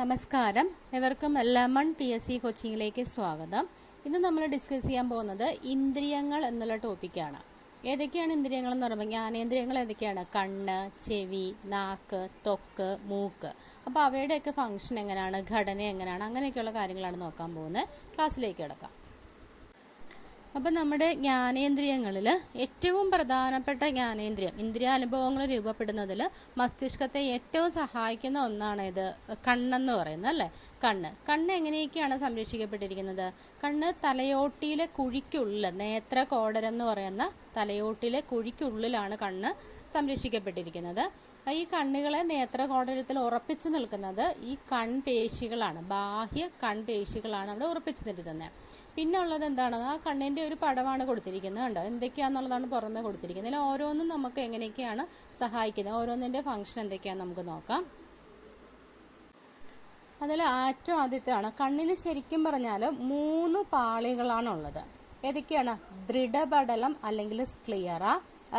നമസ്കാരം. എവർക്കും lemon P S C കോച്ചിങ്ങിലേക്ക് സ്വാഗതം. ഇന്ന് നമ്മൾ ഡിസ്കസ് ചെയ്യാൻ പോകുന്നത് ഇന്ദ്രിയങ്ങൾ എന്നുള്ള ടോപ്പിക്കാണ് ഏതൊക്കെയാണ് ഇന്ദ്രിയങ്ങൾ എന്ന് പറയുമ്പോൾ ജ്ഞാനേന്ദ്രിയങ്ങൾ ഏതൊക്കെയാണ്? കണ്ണ് ചെവി നാക്ക് തൊക്ക് മൂക്ക്. അപ്പോൾ അവയുടെയൊക്കെ ഫങ്ഷൻ എങ്ങനെയാണ്? ഘടന എങ്ങനെയാണ്? അങ്ങനെയൊക്കെയുള്ള കാര്യങ്ങളാണ് നോക്കാൻ പോകുന്നത്. ക്ലാസ്സിലേക്ക് കിടക്കാം. അപ്പം നമ്മുടെ ജ്ഞാനേന്ദ്രിയങ്ങളിൽ ഏറ്റവും പ്രധാനപ്പെട്ട ജ്ഞാനേന്ദ്രിയം ഇന്ദ്രിയാനുഭവങ്ങൾ രൂപപ്പെടുന്നതിൽ മസ്തിഷ്കത്തെ ഏറ്റവും സഹായിക്കുന്ന ഒന്നാണ് ഇത്. കണ്ണെന്ന് പറയുന്നത് അല്ലേ? കണ്ണ്. കണ്ണ് എങ്ങനെയൊക്കെയാണ് സംരക്ഷിക്കപ്പെട്ടിരിക്കുന്നത്? കണ്ണ് തലയോട്ടിയിലെ കുഴിക്കുള്ളിൽ നേത്ര കോടരം എന്ന് പറയുന്ന തലയോട്ടിലെ കുഴിക്കുള്ളിലാണ് കണ്ണ് സംരക്ഷിക്കപ്പെട്ടിരിക്കുന്നത്. ഈ കണ്ണുകളെ നേത്രകോടരത്തിൽ ഉറപ്പിച്ചു നിൽക്കുന്നത് ഈ കൺപേശികളാണ്. ബാഹ്യ കൺപേശികളാണ് അവിടെ ഉറപ്പിച്ചു നിർത്തുന്നത് പിന്നെ ഉള്ളത് എന്താണ്? ആ കണ്ണിന്റെ ഒരു പടമാണ് കൊടുത്തിരിക്കുന്നത് കണ്ടോ? എന്തൊക്കെയാണെന്നുള്ളതാണ് പുറമേ കൊടുത്തിരിക്കുന്നത്. ഇതിൽ ഓരോന്നും നമുക്ക് എങ്ങനെയൊക്കെയാണ് സഹായിക്കുന്നത്? ഓരോന്നിന്റെ ഫംഗ്ഷൻ എന്തൊക്കെയാണെന്ന് നമുക്ക് നോക്കാം. അതിൽ ഏറ്റവും ആദ്യത്തെയാണ് കണ്ണിന് ശരിക്കും പറഞ്ഞാൽ മൂന്ന് പാളികളാണുള്ളത്. ഏതൊക്കെയാണ്? ദൃഢപടലം അല്ലെങ്കിൽ സ്ക്ലിയറ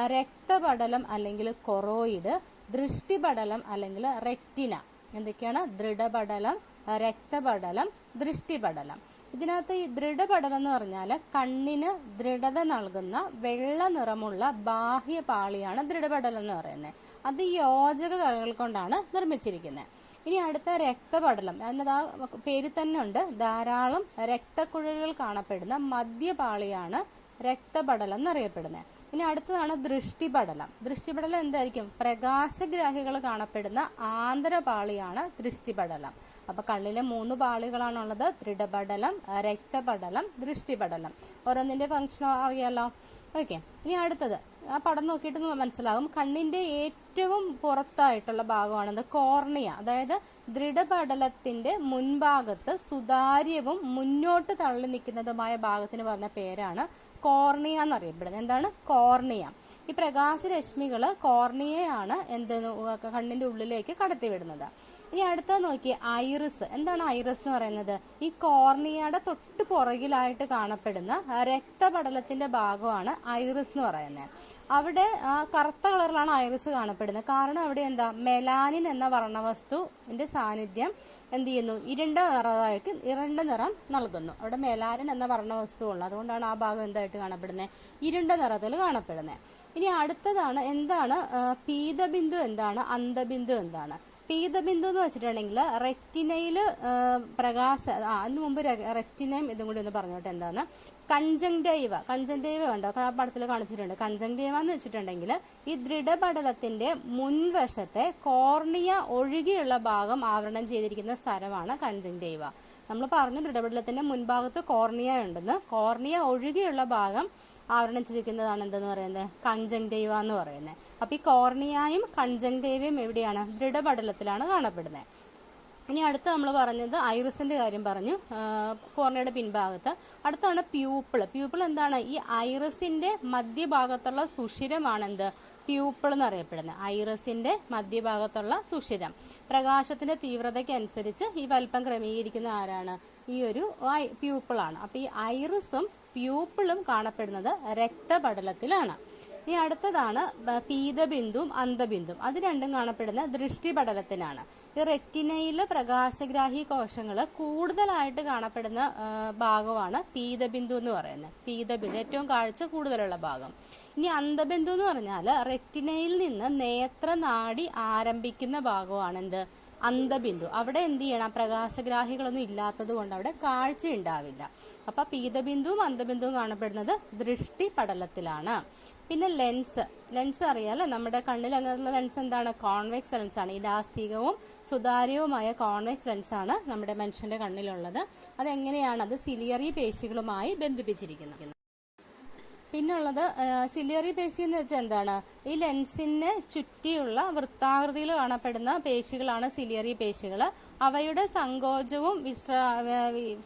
രക്തപടലം അല്ലെങ്കിൽ കൊറോയിഡ് ദൃഷ്ടിപടലം അല്ലെങ്കിൽ റെറ്റിന എന്തൊക്കെയാണ്? ദൃഢപടലം രക്തപടലം ദൃഷ്ടിപടലം. ഇതിനകത്ത് ഈ ദൃഢപടലം എന്ന് പറഞ്ഞാൽ കണ്ണിന് ദൃഢത നൽകുന്ന വെള്ള നിറമുള്ള ബാഹ്യ പാളിയാണ് ദൃഢപടലം എന്ന് പറയുന്നത്. അത് യോജക കലകൾ കൊണ്ടാണ് നിർമ്മിച്ചിരിക്കുന്നത് ഇനി അടുത്ത രക്തപടലം അതിന്റെ ആ പേരിൽ തന്നെ ഉണ്ട്. ധാരാളം രക്തക്കുഴലുകൾ കാണപ്പെടുന്ന മധ്യപാളിയാണ് രക്തപടലം എന്നറിയപ്പെടുന്നത് ഇനി അടുത്തതാണ് ദൃഷ്ടിപടലം. ദൃഷ്ടിപടലം എന്തായിരിക്കും? പ്രകാശഗ്രാഹികൾ കാണപ്പെടുന്ന ആന്തരപാളിയാണ് ദൃഷ്ടിപടലം. അപ്പൊ കണ്ണിലെ മൂന്ന് പാളികളാണുള്ളത്. ദൃഢപടലം രക്തപടലം ദൃഷ്ടിപടലം. ഓരോന്നിന്റെ ഫംഗ്ഷനോ അറിയാലോ? ഓക്കെ ഇനി അടുത്തത്. ആ പടം നോക്കിയിട്ട് മനസ്സിലാകും കണ്ണിന്റെ ഏറ്റവും പുറത്തായിട്ടുള്ള ഭാഗമാണത് കോർണിയ. അതായത് ദൃഢപടലത്തിന്റെ മുൻഭാഗത്ത് സുതാര്യവും മുന്നോട്ട് തള്ളി നിൽക്കുന്നതുമായ ഭാഗത്തിന് പറഞ്ഞ പേരാണ് കോർണിയ എന്നറിയപ്പെടുന്നത് എന്താണ്? കോർണിയ. ഈ പ്രകാശരശ്മികൾ കോർണിയയാണ് എന്ത് കണ്ണിന്റെ ഉള്ളിലേക്ക് കടത്തിവിടുന്നത്. ഇനി അടുത്ത നോക്കി ഐറിസ്. എന്താണ് ഐറിസ് എന്ന് പറയുന്നത്? ഈ കോർണിയയുടെ തൊട്ട് പുറകിലായിട്ട് കാണപ്പെടുന്ന രക്തപടലത്തിന്റെ ഭാഗമാണ് ഐറിസ് എന്ന് പറയുന്നത്. അവിടെ കറുത്ത കളറിലാണ് ഐറിസ് കാണപ്പെടുന്നത്. കാരണം അവിടെ എന്താ? മെലാനിൻ എന്ന വർണവസ്തുവിന്റെ സാന്നിധ്യം എന്ത് ചെയ്യുന്നു? ഇരുണ്ട നിറമായിട്ട് ഇരുണ്ട നിറം നൽകുന്നു. അവിടെ മേലാരൻ എന്ന വർണ വസ്തുവുള്ളൂ അതുകൊണ്ടാണ് ആ ഭാഗം എന്തായിട്ട് കാണപ്പെടുന്നത് ഇരുണ്ട നിറത്തിൽ കാണപ്പെടുന്നത് ഇനി അടുത്തതാണ് എന്താണ്? പീതബിന്ദു എന്താണ്? അന്തബിന്ദു എന്താണ്? പീതബിന്ദു എന്ന് വെച്ചിട്ടുണ്ടെങ്കിൽ റെറ്റിനയിൽ പ്രകാശ ആ അതിന് മുമ്പ് റെറ്റിനയും ഇതും കൂടി ഒന്ന് പറഞ്ഞോട്ടെ എന്താണ്? കൺജങ്ടൈവ കൺജങ്ടൈവ കണ്ടോ? പടത്തിൽ കാണിച്ചിട്ടുണ്ട്. കഞ്ചങ്ടൈവ എന്ന് വെച്ചിട്ടുണ്ടെങ്കിൽ ഈ ദൃഢപടലത്തിന്റെ മുൻവശത്തെ കോർണിയ ഒഴുകിയുള്ള ഭാഗം ആവരണം ചെയ്തിരിക്കുന്ന സ്ഥലമാണ് കഞ്ചങ്ടൈവ നമ്മൾ പറഞ്ഞു ദൃഢപടലത്തിന്റെ മുൻഭാഗത്ത് കോർണിയ ഉണ്ടെന്ന്. കോർണിയ ഒഴുകിയുള്ള ഭാഗം ആവരണം ചെയ്തിരിക്കുന്നതാണ് എന്തെന്ന് പറയുന്നത്? കഞ്ചങ്ടൈവ എന്ന് പറയുന്നത്. അപ്പോൾ ഈ കോർണിയായും കഞ്ചങ്ടൈവയും എവിടെയാണ്? ദൃഢപടലത്തിലാണ് കാണപ്പെടുന്നത്. ഇനി അടുത്ത നമ്മൾ പറഞ്ഞത് ഐറിസിന്റെ കാര്യം പറഞ്ഞു കോർണയുടെ പിൻഭാഗത്ത്. അടുത്താണ് പ്യൂപ്പിൾ. പ്യൂപ്പിൾ എന്താണ്? ഈ ഐറിസിന്റെ മധ്യഭാഗത്തുള്ള സുഷിരമാണെന്ത്? പ്യൂപ്പിൾ എന്നറിയപ്പെടുന്നത്. ഐറസിന്റെ മധ്യഭാഗത്തുള്ള സുഷിരം. പ്രകാശത്തിന്റെ തീവ്രതയ്ക്കനുസരിച്ച് ഈ വലിപ്പം ക്രമീകരിക്കുന്ന ആരാണ്? ഈ ഒരു പ്യൂപ്പിളാണ് അപ്പോൾ ഈ ഐറിസും പ്യൂപ്പിളും കാണപ്പെടുന്നത് രക്തപടലത്തിലാണ്. ഇനി അടുത്തതാണ് പീതബിന്ദുവും അന്തബിന്ദുവും അത് രണ്ടും കാണപ്പെടുന്ന ദൃഷ്ടിപടലത്തിനാണ്. ഈ റെറ്റിനയിൽ പ്രകാശഗ്രാഹി കോശങ്ങൾ കൂടുതലായിട്ട് കാണപ്പെടുന്ന ഭാഗമാണ് പീതബിന്ദു എന്ന് പറയുന്നത്. പീതബിന്ദു ഏറ്റവും കാഴ്ച കൂടുതലുള്ള ഭാഗം. ഇനി അന്തബിന്ദു എന്ന് പറഞ്ഞാൽ റെറ്റിനയിൽ നിന്ന് നേത്രനാടി ആരംഭിക്കുന്ന ഭാഗമാണ് എന്ത്? അന്തബിന്ദു അവിടെ എന്ത് ചെയ്യണം? പ്രകാശഗ്രാഹികളൊന്നും ഇല്ലാത്തത് കൊണ്ട് അവിടെ കാഴ്ച ഉണ്ടാവില്ല അപ്പൊ പീതബിന്ദുവും അന്തബിന്ദുവും കാണപ്പെടുന്നത് ദൃഷ്ടി പടലത്തിലാണ് പിന്നെ ലെൻസ് ലെൻസ് അറിയാലോ നമ്മുടെ കണ്ണിൽ അങ്ങനെയുള്ള ലെൻസ് എന്താണ്? കോൺവെക്സ് ലെൻസാണ് ഇലാസ്തികവും സുതാര്യവുമായ കോൺവെക്സ് ലെൻസാണ് നമ്മുടെ മനുഷ്യന്റെ കണ്ണിലുള്ളത്. അതെങ്ങനെയാണ്? അത് സിലിയറി പേശികളുമായി ബന്ധിപ്പിച്ചിരിക്കുന്നത്. പിന്നുള്ളത് സിലിയറി പേശി എന്ന് വെച്ചാൽ എന്താണ്? ഈ ലെൻസിന് ചുറ്റിയുള്ള വൃത്താകൃതിയിൽ കാണപ്പെടുന്ന പേശികളാണ് സിലിയറി പേശികൾ അവയുടെ സങ്കോചവും വിശ്ര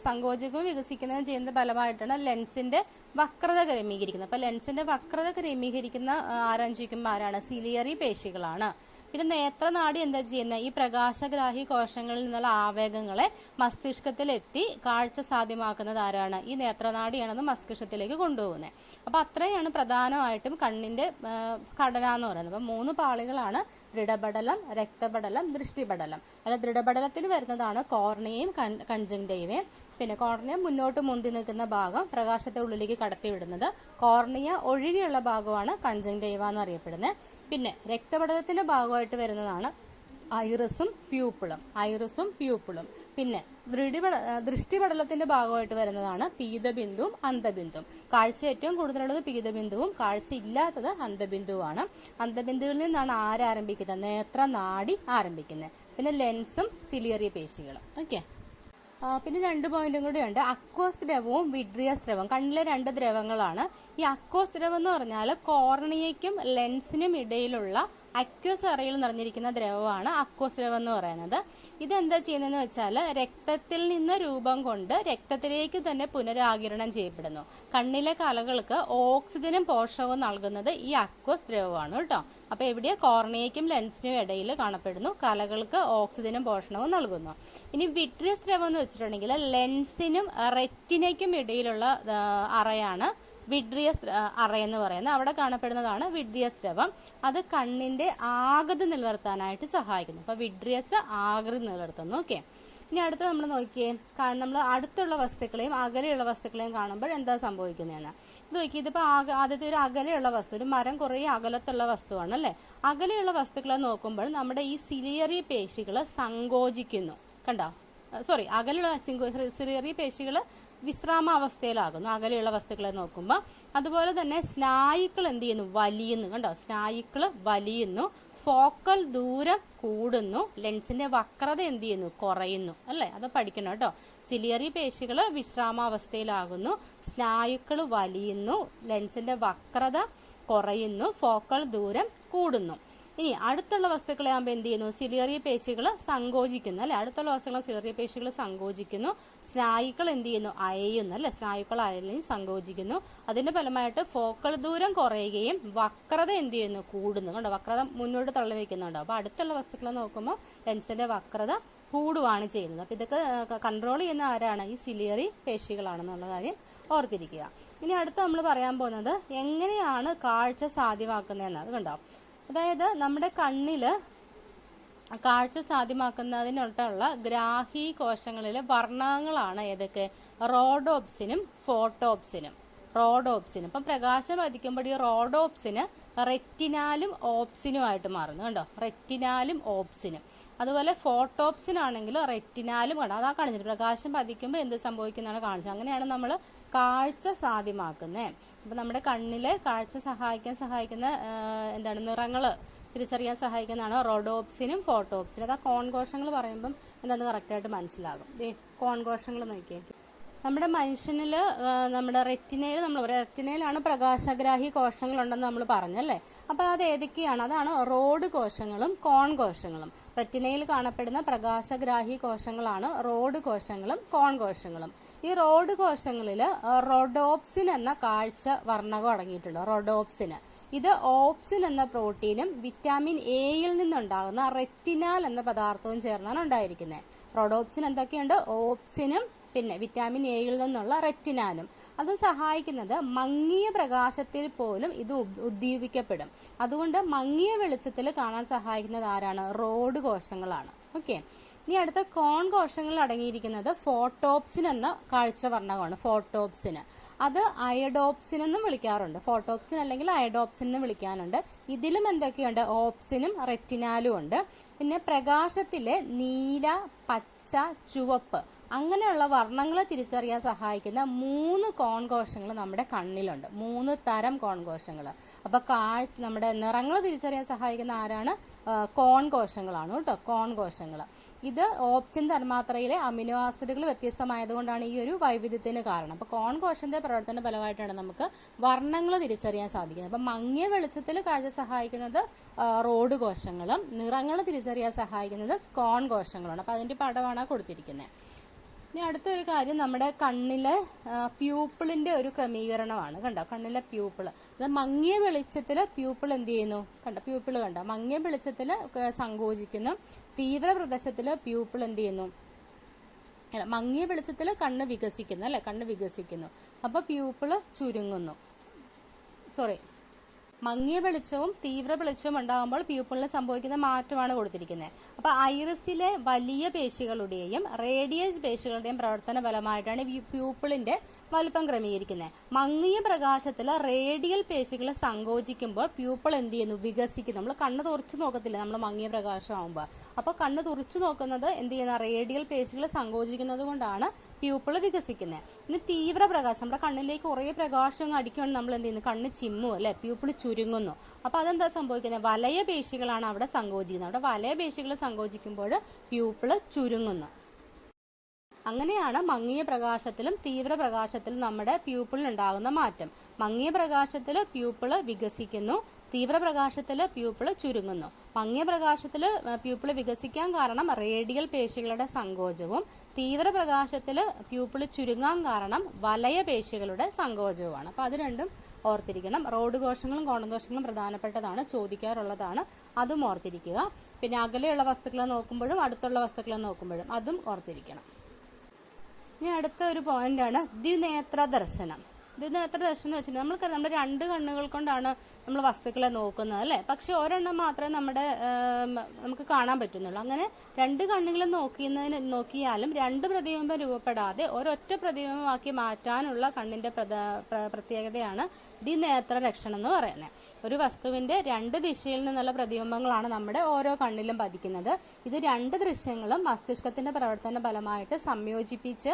സങ്കോചവും വികസിക്കുന്നതും ചെയ്യുന്ന ഫലമായിട്ടാണ് ലെൻസിന്റെ വക്രത ക്രമീകരിക്കുന്നത്. അപ്പോൾ ലെൻസിന്റെ വക്രത ക്രമീകരിക്കുന്ന ആരാഞ്ചിക്കുമ്പോൾ ആരാണ് സിലിയറി പേശികളാണ്. പിന്നെ നേത്രനാടി എന്താ ചെയ്യുന്നത് ഈ പ്രകാശഗ്രാഹി കോശങ്ങളിൽ നിന്നുള്ള ആവേഗങ്ങളെ മസ്തിഷ്കത്തിലെത്തി കാഴ്ച സാധ്യമാക്കുന്നത് ആരാണ്? ഈ നേത്രനാടിയാണെന്ന് മസ്തിഷ്കത്തിലേക്ക് കൊണ്ടുപോകുന്നത് അപ്പോൾ അത്രയാണ് പ്രധാനമായിട്ടും കണ്ണിന്റെ ഘടന എന്ന് പറയുന്നത്. അപ്പോൾ മൂന്ന് പാളികളാണ് ദൃഢപടലം രക്തപടലം ദൃഷ്ടിപടലം. അല്ല ദൃഢപടലത്തിൽ വരുന്നതാണ് കോർണിയയും കഞ്ചിന്റെയും പിന്നെ കോർണിയ മുന്നോട്ട് മുന്തി നിൽക്കുന്ന ഭാഗം പ്രകാശത്തെ ഉള്ളിലേക്ക് കടത്തിവിടുന്നത്. കോർണിയ ഒഴികെയുള്ള ഭാഗമാണ് കൺജങ്ടൈവ എന്ന് അറിയപ്പെടുന്നത് പിന്നെ രക്തപഠനത്തിന്റെ ഭാഗമായിട്ട് വരുന്നതാണ് ഐറിസും പ്യൂപ്പിളും. ഐറിസും പ്യൂപ്പിളും. പിന്നെ ദൃഢിപട ദൃഷ്ടിപടലത്തിന്റെ ഭാഗമായിട്ട് വരുന്നതാണ് പീതബിന്ദുവും അന്തബിന്ദുവും കാഴ്ച ഏറ്റവും കൂടുതലുള്ളത് പീതബിന്ദുവും കാഴ്ച ഇല്ലാത്തത് അന്തബിന്ദുവാണ് അന്തബിന്ദുവിൽ നിന്നാണ് ആരാരംഭിക്കുന്നത്? നേത്രനാടി ആരംഭിക്കുന്നത്. പിന്നെ ലെൻസും സിലിയറി പേശികളും. ഓക്കെ പിന്നെ രണ്ട് പോയിന്റും കൂടി ഉണ്ട്. അക്വസ് ദ്രവവും വിഡ്രിയസ് ദ്രവം കണ്ണിലെ രണ്ട് ദ്രവങ്ങളാണ്. ഈ അക്വസ് ദ്രവം എന്ന് പറഞ്ഞാൽ കോർണിയയ്ക്കും ലെൻസിനും ഇടയിലുള്ള അക്വസ് അറയിൽ നിറഞ്ഞിരിക്കുന്ന ദ്രവമാണ് അക്വസ് ദ്രവം എന്ന് പറയുന്നത്. ഇതെന്താ ചെയ്യുന്നതെന്ന് വെച്ചാൽ രക്തത്തിൽ നിന്ന് രൂപം കൊണ്ട് രക്തത്തിലേക്ക് തന്നെ പുനരാകിരണം ചെയ്യപ്പെടുന്നു. കണ്ണിലെ കലകൾക്ക് ഓക്സിജനും പോഷകവും നൽകുന്നത് ഈ അക്വസ് ദ്രവമാണ് കേട്ടോ. അപ്പോൾ എവിടെയോ കോർണിയയ്ക്കും ലെൻസിനും ഇടയിൽ കാണപ്പെടുന്നു. കലകൾക്ക് ഓക്സിജനും പോഷണവും നൽകുന്നു. ഇനി വിട്രിയസ് ദ്രവം എന്ന് വെച്ചിട്ടുണ്ടെങ്കിൽ ലെൻസിനും റെറ്റിനയ്ക്കും ഇടയിലുള്ള അറയാണ് വിഡ്രിയസ് അറ എന്ന് പറയുന്നത് അവിടെ കാണപ്പെടുന്നതാണ് വിഡ്രിയ സ്രവം. അത് കണ്ണിന്റെ ആകൃതി നിലനിർത്താനായിട്ട് സഹായിക്കുന്നു. അപ്പോൾ വിഡ്രിയസ് ആകൃതി നിലനിർത്തുന്നു. ഓക്കെ. ഇനി അടുത്ത് നമ്മൾ നോക്കിയേ കാരണം നമ്മൾ അടുത്തുള്ള വസ്തുക്കളെയും അകലെയുള്ള വസ്തുക്കളെയും കാണുമ്പോൾ എന്താ സംഭവിക്കുന്നതെന്ന്. ഇത് നോക്കി ഇതിപ്പോൾ ആക ആദ്യത്തെ ഒരു അകലെയുള്ള വസ്തു ഒരു മരം കുറേ അകലത്തുള്ള വസ്തുവാണ് അല്ലേ? അകലെയുള്ള വസ്തുക്കളെ നോക്കുമ്പോൾ നമ്മുടെ ഈ സിലിയറി പേശികൾ സങ്കോചിക്കുന്നു. കണ്ടോ? സോറി അകലെയുള്ള സിലിയറി പേശികൾ വിശ്രാമാവസ്ഥയിലാകുന്നു. അകലെയുള്ള വസ്തുക്കളെ നോക്കുമ്പോൾ അതുപോലെ തന്നെ സ്നായുക്കൾ എന്ത് ചെയ്യുന്നു? വലിയുന്നു. കണ്ടോ? സ്നായുക്കൾ വലിയുന്നു. ഫോക്കൽ ദൂരം കൂടുന്നു. ലെൻസിന്റെ വക്രത എന്ത് ചെയ്യുന്നു? കുറയുന്നു. അല്ലേ? അത് പഠിക്കണം കേട്ടോ. സിലിയറി പേശികൾ വിശ്രാമാവസ്ഥയിലാകുന്നു. സ്നായുക്കൾ വലിയുന്നു. ലെൻസിന്റെ വക്രത കുറയുന്നു. ഫോക്കൽ ദൂരം കൂടുന്നു. ഇനി അടുത്തുള്ള വസ്തുക്കളെ ആകുമ്പോൾ എന്ത് ചെയ്യുന്നു? സിലിയറി പേശികൾ സങ്കോചിക്കുന്നു അല്ലെ? അടുത്തുള്ള വസ്തുക്കൾ സിലിയറി പേശികൾ സങ്കോചിക്കുന്നു. സ്നായുക്കൾ എന്ത് ചെയ്യുന്നു? അയയുന്നു അല്ലെ? സ്നായുക്കൾ അയയും സങ്കോചിക്കുന്നു. അതിന്റെ ഫലമായിട്ട് ഫോക്കൽ ദൂരം കുറയുകയും വക്രത എന്ത് ചെയ്യുന്നു? കൂടുന്നു. കണ്ടോ? വക്രത മുന്നോട്ട് തള്ളി നിൽക്കുന്നുണ്ടോ. അപ്പോൾ അടുത്തുള്ള വസ്തുക്കളെ നോക്കുമ്പോൾ ലെൻസിന്റെ വക്രത കൂടുവാണ് ചെയ്യുന്നത്. അപ്പോൾ ഇതൊക്കെ കൺട്രോൾ ചെയ്യുന്ന ആരാണ്? ഈ സിലിയറി പേശികളാണെന്നുള്ള കാര്യം ഓർത്തിരിക്കുക. ഇനി അടുത്ത് നമ്മൾ പറയാൻ പോകുന്നത് എങ്ങനെയാണ് കാഴ്ച സാധ്യമാക്കുന്നതെന്ന്. അത് കണ്ടോ? അതായത് നമ്മുടെ കണ്ണിൽ കാഴ്ച സാധ്യമാക്കുന്നതിനുള്ള ഗ്രാഹി കോശങ്ങളിലെ വർണങ്ങളാണ് ഏതൊക്കെ? റോഡോപ്സിനും ഫോട്ടോപ്സിനും. റോഡോപ്സിനും. ഇപ്പം പ്രകാശം വധിക്കുമ്പോൾ ഈ റോഡോപ്സിന് റെറ്റിനാലും ഓപ്സിനുമായിട്ട് മാറുന്നു കണ്ടോ? റെറ്റിനാലും ഓപ്സിനും. അതുപോലെ ഫോട്ടോപ്സിനാണെങ്കിൽ റെറ്റിനാലും കണ്ടോ അതാ കാണിച്ചിട്ട് പ്രകാശം പതിക്കുമ്പോൾ എന്ത് സംഭവിക്കുന്നതാണ് കാണിച്ചത്. അങ്ങനെയാണ് നമ്മൾ കാഴ്ച സാധ്യമാക്കുന്നത് അപ്പം നമ്മുടെ കണ്ണിലെ കാഴ്ച സഹായിക്കാൻ സഹായിക്കുന്ന എന്താണ് നിറങ്ങൾ തിരിച്ചറിയാൻ സഹായിക്കുന്നതാണ് റോഡോപ്സിനും ഫോട്ടോപ്സിനും. അത് ആ കോൺകോശങ്ങൾ പറയുമ്പം എന്താണെന്ന് കറക്റ്റായിട്ട് മനസ്സിലാകും. ദേ കോൺകോശങ്ങൾ നോക്കിയേ നമ്മുടെ മനുഷ്യനിൽ നമ്മുടെ റെറ്റിനയിൽ നമ്മൾ റെറ്റിനയിലാണ് പ്രകാശഗ്രാഹി കോശങ്ങളുണ്ടെന്ന് നമ്മൾ പറഞ്ഞല്ലേ? അപ്പോൾ അത് ഏതൊക്കെയാണ്? അതാണ് റോഡ് കോശങ്ങളും കോൺ കോശങ്ങളും. റെറ്റിനയിൽ കാണപ്പെടുന്ന പ്രകാശഗ്രാഹി കോശങ്ങളാണ് റോഡ് കോശങ്ങളും കോൺ കോശങ്ങളും. ഈ റോഡ് കോശങ്ങളിൽ റോഡോപ്സിൻ എന്ന കാഴ്ച വർണകം അടങ്ങിയിട്ടുണ്ട് റോഡോപ്സിന്. ഇത് ഓപ്സിൻ എന്ന പ്രോട്ടീനും വിറ്റാമിൻ എയിൽ നിന്നുണ്ടാകുന്ന റെറ്റിനാൽ എന്ന പദാർത്ഥവും ചേർന്നാണ് ഉണ്ടായിരിക്കുന്നത് റോഡോപ്സിൻ എന്തൊക്കെയുണ്ട്? ഓപ്സിനും പിന്നെ വിറ്റാമിൻ എയിൽ നിന്നുള്ള റെറ്റിനാനും അത് സഹായിക്കുന്നത് മങ്ങിയ പ്രകാശത്തിൽ പോലും ഇത് ഉദ്- ഉദ്ദീപിക്കപ്പെടും. അതുകൊണ്ട് മങ്ങിയ വെളിച്ചത്തിൽ കാണാൻ സഹായിക്കുന്നത് ആരാണ്? റോഡ് കോശങ്ങളാണ്. ഓക്കെ ഇനി അടുത്ത കോൺ കോശങ്ങളിൽ അടങ്ങിയിരിക്കുന്നത് ഫോട്ടോപ്സിൻ എന്ന കാഴ്ച വർണകമാണ്. ഫോട്ടോപ്സിന്. അത് അയഡോപ്സിൻ എന്നും വിളിക്കാറുണ്ട്. ഫോട്ടോപ്സിൻ അല്ലെങ്കിൽ അയഡോപ്സിൻ എന്ന് വിളിക്കാനുണ്ട്. ഇതിലും എന്തൊക്കെയുണ്ട്? ഓപ്സിനും റെറ്റിനാലും ഉണ്ട്. പിന്നെ പ്രകാശത്തിലെ നീല പച്ച ചുവപ്പ് അങ്ങനെയുള്ള വർണങ്ങളെ തിരിച്ചറിയാൻ സഹായിക്കുന്ന മൂന്ന് കോൺകോശങ്ങൾ നമ്മുടെ കണ്ണിലുണ്ട്. മൂന്ന് തരം കോൺകോശങ്ങൾ. അപ്പോൾ കാഴ് നമ്മുടെ നിറങ്ങൾ തിരിച്ചറിയാൻ സഹായിക്കുന്ന ആരാണ്? കോൺകോശങ്ങളാണ് കോൺ കോശങ്ങളാണ് കേട്ടോ കോൺകോശങ്ങൾ. ഇത് ഓപ്ഷൻ തന്മാത്രയിലെ അമിനോ ആസിഡുകൾ വ്യത്യസ്തമായതുകൊണ്ടാണ് ഈ ഒരു വൈവിധ്യത്തിന് കാരണം. അപ്പോൾ കോൺകോശന്റെ പ്രവർത്തന ഫലമായിട്ടാണ് നമുക്ക് വർണങ്ങൾ തിരിച്ചറിയാൻ സാധിക്കുന്നത്. അപ്പം മങ്ങിയ വെളിച്ചത്തിൽ കാഴ്ച സഹായിക്കുന്നത് റോഡ് കോശങ്ങളും നിറങ്ങൾ തിരിച്ചറിയാൻ സഹായിക്കുന്നത് കോൺ അപ്പോൾ അതിന്റെ പടമാണ് കൊടുത്തിരിക്കുന്നത് ഇനി അടുത്തൊരു കാര്യം നമ്മുടെ കണ്ണിലെ പ്യൂപ്പിളിന്റെ ഒരു ക്രമീകരണമാണ്. കണ്ടോ? കണ്ണിലെ പ്യൂപ്പിൾ അത് മങ്ങിയ വെളിച്ചത്തിൽ പ്യൂപ്പിൾ എന്ത് ചെയ്യുന്നു? കണ്ടോ? പ്യൂപ്പിൾ കണ്ടോ? മങ്ങിയ വെളിച്ചത്തിൽ സങ്കോചിക്കുന്നു. തീവ്ര പ്രദേശത്തിൽ പ്യൂപ്പിൾ എന്ത് ചെയ്യുന്നു? മങ്ങിയ വെളിച്ചത്തിൽ കണ്ണ് വികസിക്കുന്നു അല്ലേ? കണ്ണ് വികസിക്കുന്നു. അപ്പോൾ പ്യൂപ്പിൾ ചുരുങ്ങുന്നു. സോറി മങ്ങിയ വെളിച്ചവും തീവ്ര വെളിച്ചവും ഉണ്ടാകുമ്പോൾ പ്യൂപ്പിളിന് സംഭവിക്കുന്ന മാറ്റമാണ് കൊടുത്തിരിക്കുന്നത്. അപ്പോൾ ഐറിസിലെ വലിയ പേശികളുടെയും റേഡിയസ് പേശികളുടെയും പ്രവർത്തന ഫലമായിട്ടാണ് പ്യൂപ്പിളിന്റെ വലുപ്പം ക്രമീകരിക്കുന്നത്. മങ്ങിയ പ്രകാശത്തിൽ റേഡിയൽ പേശികൾ സങ്കോചിക്കുമ്പോൾ പ്യൂപ്പിൾ എന്ത് ചെയ്യുന്നു? വികസിക്കുന്നു. നമ്മൾ കണ്ണ് തുറച്ചു നോക്കത്തില്ല? നമ്മൾ മങ്ങിയ പ്രകാശമാകുമ്പോൾ അപ്പോൾ കണ്ണ് തുറച്ചു നോക്കുന്നത് എന്ത് ചെയ്യുന്ന? റേഡിയൽ പേശികൾ സങ്കോചിക്കുന്നത് കൊണ്ടാണ് പ്യൂപ്പിൾ വികസിക്കുന്നത് പിന്നെ തീവ്ര പ്രകാശം. നമ്മുടെ കണ്ണിലേക്ക് കുറേ പ്രകാശം അടിക്കുകയാണ് നമ്മൾ എന്ത് ചെയ്യുന്നത് കണ്ണ് ചിമ്മും അല്ലെ? പ്യൂപ്പിൾ ചുരുങ്ങുന്നു. അപ്പോൾ അതെന്താ സംഭവിക്കുന്നത് വലയ പേശികളാണ് അവിടെ സങ്കോചിക്കുന്നത്. അവിടെ വലയ പേശികൾ സങ്കോചിക്കുമ്പോൾ പ്യൂപ്പിൾ ചുരുങ്ങുന്നു. അങ്ങനെയാണ് മങ്ങിയ പ്രകാശത്തിലും തീവ്ര പ്രകാശത്തിലും നമ്മുടെ പ്യൂപ്പിളിന് ഉണ്ടാകുന്ന മാറ്റം. മങ്ങിയ പ്രകാശത്തിൽ പ്യൂപ്പിൾ വികസിക്കുന്നു. തീവ്ര പ്രകാശത്തിൽ പ്യൂപ്പിൾ ചുരുങ്ങുന്നു. മങ്ങിയ പ്യൂപ്പിൾ വികസിക്കാൻ കാരണം റേഡിയൽ പേശികളുടെ സങ്കോചവും തീവ്ര പ്രകാശത്തിൽ പ്യൂപ്പിൾ ചുരുങ്ങാൻ കാരണം വലയ പേശികളുടെ സങ്കോചവുമാണ്. അപ്പോൾ അത് രണ്ടും ഓർത്തിരിക്കണം. റോഡ് കോശങ്ങളും കോണദോഷങ്ങളും പ്രധാനപ്പെട്ടതാണ് ചോദിക്കാറുള്ളതാണ് അതും ഓർത്തിരിക്കുക. പിന്നെ അകലെയുള്ള വസ്തുക്കളെ നോക്കുമ്പോഴും അടുത്തുള്ള വസ്തുക്കളെ നോക്കുമ്പോഴും അതും ഓർത്തിരിക്കണം. ഇനി അടുത്ത ഒരു പോയിന്റാണ് ദ്വിനേത്ര ദർശനം. ദ്വിനേത്ര ദർശനം എന്ന് വെച്ചിട്ടുണ്ടെങ്കിൽ നമ്മൾക്ക് നമ്മുടെ രണ്ട് കണ്ണുകൾ കൊണ്ടാണ് നമ്മൾ വസ്തുക്കളെ നോക്കുന്നത് അല്ലേ? പക്ഷെ ഒരെണ്ണം മാത്രമേ നമ്മുടെ നമുക്ക് കാണാൻ പറ്റുന്നുള്ളൂ. അങ്ങനെ രണ്ട് കണ്ണുകളും നോക്കുന്നതിന് നോക്കിയാലും രണ്ട് പ്രതിബിംബം രൂപപ്പെടാതെ ഒരൊറ്റ പ്രതിബിംബമാക്കി മാറ്റാനുള്ള കണ്ണിന്റെ പ്രത്യേകതയാണ് ദ്വിനേത്ര ലക്ഷണം എന്ന് പറയുന്നത്. ഒരു വസ്തുവിന്റെ രണ്ട് ദിശയിൽ നിന്നുള്ള പ്രതിബിംബങ്ങളാണ് നമ്മുടെ ഓരോ കണ്ണിലും പതിക്കുന്നത്. ഇത് രണ്ട് ദൃശ്യങ്ങളും മസ്തിഷ്കത്തിന്റെ പ്രവർത്തന ഫലമായിട്ട് സംയോജിപ്പിച്ച്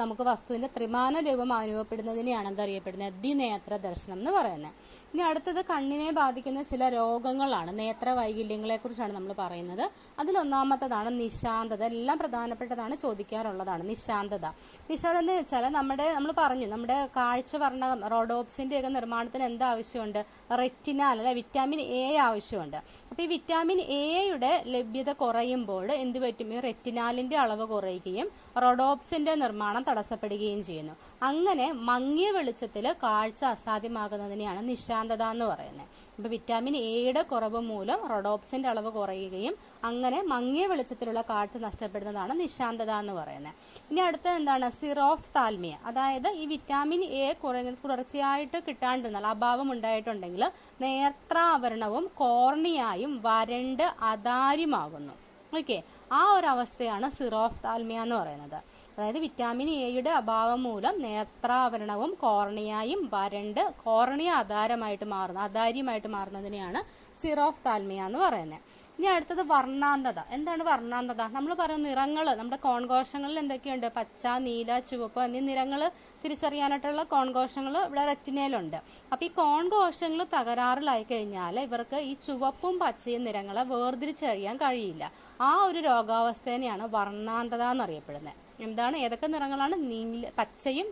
നമുക്ക് വസ്തുവിന്റെ ത്രിമാന രൂപം അനുഭവപ്പെടുന്നതിനെയാണ് എന്തറിയപ്പെടുന്നത്? ദ്വിനേത്ര ദർശനം എന്ന് പറയുന്നത്. ഇനി അടുത്തത് കണ്ണിനെ ബാധിക്കുന്ന ചില രോഗങ്ങളാണ്. നേത്ര വൈകല്യങ്ങളെക്കുറിച്ചാണ് നമ്മൾ പറയുന്നത്. അതിലൊന്നാമത്തതാണ് നിശാന്തത. എല്ലാം പ്രധാനപ്പെട്ടതാണ് ചോദിക്കാറുള്ളതാണ് നിശാന്തത. നിശാന്തത എന്ന് വെച്ചാൽ നമ്മുടെ നമ്മൾ പറഞ്ഞു നമ്മുടെ കാഴ്ച വർണ റോഡോപ്സിന്റെ ഒക്കെ നിർമ്മാണത്തിന് എന്താവശ്യമുണ്ട് റെറ്റിന അല്ലെ വിറ്റാമിൻ എ ആവശ്യമുണ്ട്. അപ്പോൾ ഈ വിറ്റാമിൻ എയുടെ ലഭ്യത കുറയുമ്പോൾ എന്ത് പറ്റും? ഈ റെറ്റിനാലിന്റെ അളവ് കുറയുകയും റോഡോപ്സിന്റെ നിർമ്മാണം തടസ്സപ്പെടുകയും ചെയ്യുന്നു. അങ്ങനെ മങ്ങിയ വെളിച്ചത്തിൽ കാഴ്ച അസാധ്യമാകുന്നതിനെയാണ് നിശാന്തത എന്ന് പറയുന്നത്. അപ്പോൾ വിറ്റാമിൻ എയുടെ കുറവ് മൂലം റൊഡോപ്സിന്റെ അളവ് കുറയുകയും അങ്ങനെ മങ്ങിയ വെളിച്ചത്തിലുള്ള കാഴ്ച നഷ്ടപ്പെടുന്നതാണ് നിശാന്തത എന്ന് പറയുന്നത്. ഇനി അടുത്തത് എന്താണ്? സിറോഫ് താൽമിയ അതായത് ഈ വിറ്റാമിൻ എ കുറ തുടർച്ചയായിട്ട് കിട്ടാണ്ടിരുന്നാൽ അഭാവം ഉണ്ടായിട്ടുണ്ടെങ്കിൽ നേത്രാവരണവും കോർണിയായും വരണ്ട് അതാര്യമാകുന്നു. ഓക്കെ ആ ഒരു അവസ്ഥയാണ് സിറോഫ് താൽമിയ എന്ന് പറയുന്നത്. അതായത് വിറ്റാമിൻ എയുടെ അഭാവം മൂലം നേത്രാവരണവും കോർണിയായും വരണ്ട് കോർണിയ ആധാരമായിട്ട് മാറുന്ന ആധാര്യമായിട്ട് മാറുന്നതിനെയാണ് സിറോഫ് താൽമിയ എന്ന് പറയുന്നത് ഇനി അടുത്തത് വർണാന്തത. എന്താണ് വർണാന്തത? നമ്മൾ പറയുന്ന നിറങ്ങൾ നമ്മുടെ കോൺകോശങ്ങളിൽ എന്തൊക്കെയുണ്ട്? പച്ച നീല ചുവപ്പ് എന്നീ നിറങ്ങൾ തിരിച്ചറിയാനായിട്ടുള്ള കോൺകോശങ്ങൾ ഇവിടെ റെറ്റിനയിലുണ്ട്. അപ്പോൾ ഈ കോൺകോശങ്ങൾ തകരാറിലായി കഴിഞ്ഞാൽ ഇവർക്ക് ഈ ചുവപ്പും പച്ചയും നിറങ്ങളെ വേർതിരിച്ചറിയാൻ കഴിയില്ല. ആ ഒരു രോഗാവസ്ഥേനെയാണ് വർണാന്തത എന്നറിയപ്പെടുന്നത് എന്താണ്? ഏതൊക്കെ നിറങ്ങളാണ്? നീല പച്ചയും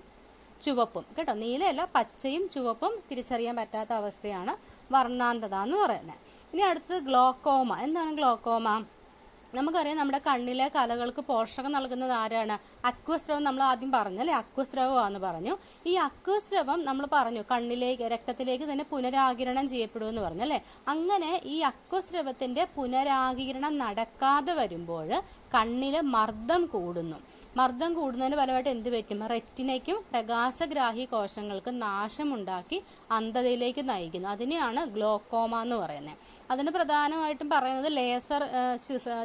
ചുവപ്പും. കേട്ടോ? നീലയല്ല പച്ചയും ചുവപ്പും തിരിച്ചറിയാൻ പറ്റാത്ത അവസ്ഥയാണ് വർണാന്തത എന്ന് പറയുന്നത്. ഇനി അടുത്തത് ഗ്ലോക്കോമ. എന്താണ് ഗ്ലോക്കോമ? നമുക്കറിയാം നമ്മുടെ കണ്ണിലെ കലകൾക്ക് പോഷകം നൽകുന്നത് ആരാണ്? അക്വസ്രവം നമ്മൾ ആദ്യം പറഞ്ഞു അല്ലെ? അക്വസ്രവമാണെന്ന് പറഞ്ഞു. ഈ അക്വസ്രവം നമ്മൾ പറഞ്ഞു കണ്ണിലേക്ക് രക്തത്തിലേക്ക് തന്നെ പുനരാകിരണം ചെയ്യപ്പെടുമെന്ന് പറഞ്ഞു അല്ലേ? അങ്ങനെ ഈ അക്വസ്രവത്തിന്റെ പുനരാകിരണം നടക്കാതെ വരുമ്പോൾ കണ്ണിലെ മർദ്ദം കൂടുന്നു. മർദ്ദം കൂടുന്നതിന് ഫലമായിട്ട് എന്ത് പറ്റും റെറ്റിനയ്ക്കും പ്രകാശഗ്രാഹി കോശങ്ങൾക്ക് നാശമുണ്ടാക്കി അന്ധതയിലേക്ക് നയിക്കുന്നു. അതിനെയാണ് ഗ്ലോക്കോമ എന്ന് പറയുന്നത്. അതിന് പ്രധാനമായിട്ടും പറയുന്നത് ലേസർ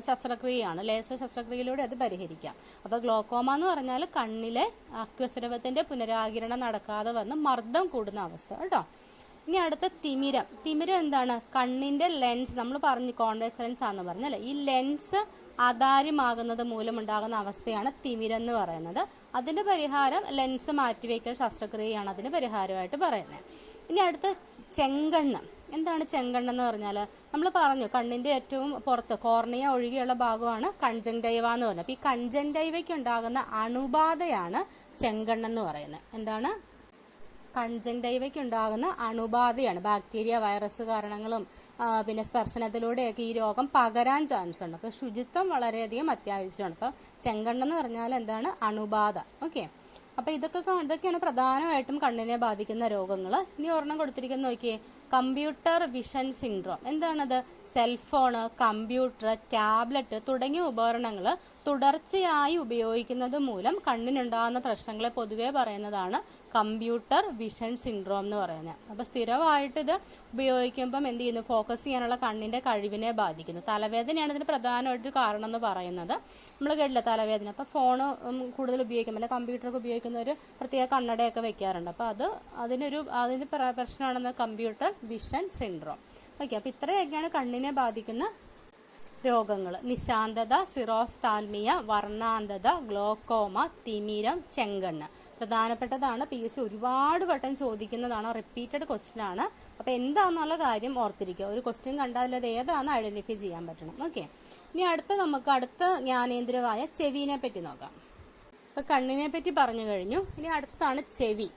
ശസ്ത്രക്രിയയാണ്. ലേസർ ശസ്ത്രക്രിയയിലൂടെ അത് പരിഹരിക്കാം. അപ്പോൾ ഗ്ലോക്കോമ എന്ന് പറഞ്ഞാൽ കണ്ണിലെ അക്വസ്രവത്തിന്റെ പുനരാകിരണം നടക്കാതെ വന്ന് മർദ്ദം കൂടുന്ന അവസ്ഥ. കേട്ടോ? ഇനി അടുത്ത തിമിരം. തിമിരം എന്താണ്? കണ്ണിന്റെ ലെൻസ് നമ്മൾ പറഞ്ഞു കോൺവെക്സ് ലെൻസ് ആണെന്ന് പറഞ്ഞല്ലേ? ഈ ലെൻസ് അതാര്യമാകുന്നത് മൂലമുണ്ടാകുന്ന അവസ്ഥയാണ് തിമിരെന്ന് പറയുന്നത്. അതിന്റെ പരിഹാരം ലെൻസ് മാറ്റിവെക്കൽ ശസ്ത്രക്രിയയാണ് അതിന് പരിഹാരമായിട്ട് പറയുന്നത്. ഇനി അടുത്ത ചെങ്കണ്ണ്. എന്താണ് ചെങ്കണ്ണ് എന്ന് പറഞ്ഞാൽ നമ്മൾ പറഞ്ഞു കണ്ണിന്റെ ഏറ്റവും പുറത്ത് കോർണിയ ഒഴികെയുള്ള ഭാഗമാണ് കൺജങ്ടൈവ എന്ന് പറഞ്ഞത്. അപ്പോൾ ഈ കൺജങ്ടൈവയ്ക്ക് ഉണ്ടാകുന്ന അണുബാധയാണ് ചെങ്കണ്ണെന്ന് പറയുന്നത്. എന്താണ്? കൺജങ്ടൈവയ്ക്ക് ഉണ്ടാകുന്ന അണുബാധയാണ്. ബാക്ടീരിയ വൈറസ് കാരണങ്ങളും പിന്നെ സ്പർശനത്തിലൂടെയൊക്കെ ഈ രോഗം പകരാൻ ചാൻസ് ഉണ്ട്. അപ്പോൾ ശുചിത്വം വളരെയധികം അത്യാവശ്യമാണ്. അപ്പോൾ ചെങ്കണ്ണെന്ന് പറഞ്ഞാൽ എന്താണ്? അണുബാധ. ഓക്കെ? അപ്പോൾ ഇതൊക്കെ ഇതൊക്കെയാണ് പ്രധാനമായിട്ടും കണ്ണിനെ ബാധിക്കുന്ന രോഗങ്ങൾ ഇനി ഒരെണ്ണം കൊടുത്തിരിക്കുന്ന നോക്കിയേ. Computer vision syndrome. എന്താണത്? സെൽഫോണ് കമ്പ്യൂട്ടർ ടാബ്ലറ്റ് തുടങ്ങിയ ഉപകരണങ്ങൾ തുടർച്ചയായി ഉപയോഗിക്കുന്നത് മൂലം കണ്ണിനുണ്ടാകുന്ന പ്രശ്നങ്ങളെ പൊതുവേ പറയുന്നതാണ് കമ്പ്യൂട്ടർ വിഷൻ സിൻഡ്രോം എന്ന് പറയുന്നത്. അപ്പോൾ സ്ഥിരമായിട്ട് ഇത് ഉപയോഗിക്കുമ്പം എന്ത് ചെയ്യുന്നു? ഫോക്കസ് ചെയ്യാനുള്ള കണ്ണിന്റെ കഴിവിനെ ബാധിക്കുന്നു. തലവേദനയാണ് ഇതിന് പ്രധാനമായിട്ട് കാരണം എന്ന് പറയുന്നത്. നമ്മൾ കേട്ടില്ല തലവേദന? അപ്പോൾ ഫോൺ കൂടുതൽ ഉപയോഗിക്കുമ്പോൾ അല്ലെങ്കിൽ കമ്പ്യൂട്ടറൊക്കെ ഉപയോഗിക്കുന്ന ഒരു പ്രത്യേക കണ്ണടയൊക്കെ വെക്കാറുണ്ട്. അപ്പോൾ അത് അതിനൊരു അതിന് പ്ര- പ്രശ്നമാണെന്ന് കമ്പ്യൂട്ടർ വിഷൻ സിൻഡ്രോം. ഓക്കെ അപ്പോൾ ഇത്രയൊക്കെയാണ് കണ്ണിനെ ബാധിക്കുന്ന രോഗങ്ങൾ നിശാന്തത സിറോഫ്താൽമിയ വർണാന്തത ഗ്ലോക്കോമ തിമിരം ചെങ്കണ്ണ്. പ്രധാനപ്പെട്ടതാണ്. പി എസ് സി ഒരുപാട് വട്ടം ചോദിക്കുന്നതാണ്. റിപ്പീറ്റഡ് ക്വസ്റ്റ്യൻ ആണ്. അപ്പോൾ എന്താണെന്നുള്ള കാര്യം ഓർത്തിരിക്കുക. ഒരു ക്വസ്റ്റ്യൻ കണ്ടാൽ അത് ഏതാണെന്ന് ഐഡന്റിഫൈ ചെയ്യാൻ പറ്റണം. ഓക്കെ ഇനി അടുത്ത നമുക്ക് അടുത്ത ജ്ഞാനേന്ദ്രമായ ചെവിനെ പറ്റി നോക്കാം. അപ്പോൾ കണ്ണിനെ പറ്റി പറഞ്ഞു കഴിഞ്ഞു. ഇനി അടുത്താണ് ചെവി.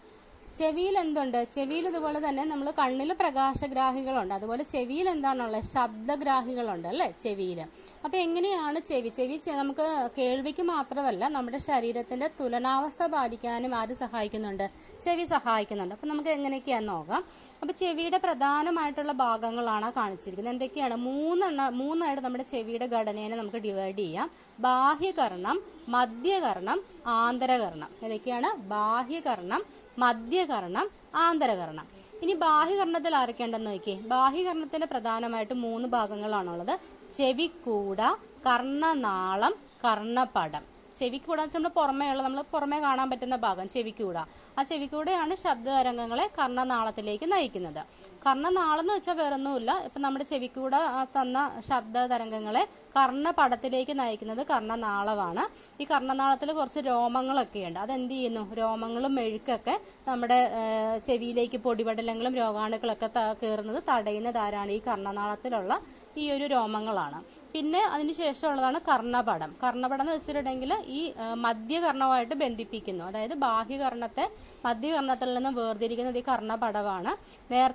ചെവിയിൽ എന്തുണ്ട് ചെവിയിൽ ഇതുപോലെ തന്നെ നമ്മൾ കണ്ണിൽ പ്രകാശഗ്രാഹികളുണ്ട്. അതുപോലെ ചെവിയിൽ എന്താണുള്ളത് ശബ്ദഗ്രാഹികളുണ്ട് അല്ലേ? ചെവിയിൽ അപ്പോൾ എങ്ങനെയാണ് ചെവി? ചെവി നമുക്ക് കേൾവിക്ക് മാത്രമല്ല നമ്മുടെ ശരീരത്തിന്റെ തുലനാവസ്ഥ പാലിക്കാനും ആര് സഹായിക്കുന്നുണ്ട്? ചെവി സഹായിക്കുന്നുണ്ട്. അപ്പോൾ നമുക്ക് എങ്ങനെയൊക്കെയാന്ന് നോക്കാം. അപ്പോൾ ചെവിയുടെ പ്രധാനമായിട്ടുള്ള ഭാഗങ്ങളാണ് കാണിച്ചിരിക്കുന്നത്. എന്തൊക്കെയാണ്? മൂന്നെണ്ണ മൂന്നായിട്ട് നമ്മുടെ ചെവിയുടെ ഘടനയെ നമുക്ക് ഡിവൈഡ് ചെയ്യാം. ബാഹ്യകർണം മധ്യകർണം ആന്തരകർണം. ഏതൊക്കെയാണ് ബാഹ്യകർണം മധ്യകർണം ആന്തരകർണം. ഇനി ബാഹ്യകർണത്തിൽ ആരൊക്കെയുണ്ടെന്ന് നോക്കിയേ. ബാഹ്യകർണത്തിന് പ്രധാനമായിട്ട് മൂന്ന് ഭാഗങ്ങളാണുള്ളത്. ചെവിക്കൂട കർണനാളം കർണപടം. ചെവിക്കൂട നമ്മൾ പുറമേ ഉള്ള നമ്മൾ പുറമേ കാണാൻ പറ്റുന്ന ഭാഗം ചെവിക്കൂട. ആ ചെവിക്കൂടെയാണ് ശബ്ദതരംഗങ്ങളെ കർണനാളത്തിലേക്ക് നയിക്കുന്നത്. കർണനാളം എന്ന് വെച്ചാൽ വേറൊന്നുമില്ല. ഇപ്പം നമ്മുടെ ചെവിക്കൂടെ തന്ന ശബ്ദ തരംഗങ്ങളെ കർണപടത്തിലേക്ക് നയിക്കുന്നത് കർണനാളമാണ് ഈ കർണനാളത്തിൽ കുറച്ച് രോമങ്ങളൊക്കെ ഉണ്ട് അതെന്ത് ചെയ്യുന്നു? രോമങ്ങളും മെഴുക്കൊക്കെ നമ്മുടെ ചെവിയിലേക്ക് പൊടിപടലങ്ങളും രോഗാണുക്കളൊക്കെ കയറുന്നത് തടയുന്നത് ആരാണ് ഈ കർണനാളത്തിലുള്ള ഈ ഒരു രോമങ്ങളാണ്. പിന്നെ അതിന് ശേഷമുള്ളതാണ് കർണപടം. കർണപടം എന്ന് വെച്ചിട്ടുണ്ടെങ്കിൽ ഈ മധ്യകർണവുമായിട്ട് ബന്ധിപ്പിക്കുന്നു. അതായത് ബാഹ്യകർണത്തെ മധ്യകർണത്തിൽ നിന്ന് വേർതിരിക്കുന്നത് ഈ കർണപടമാണ് നേർ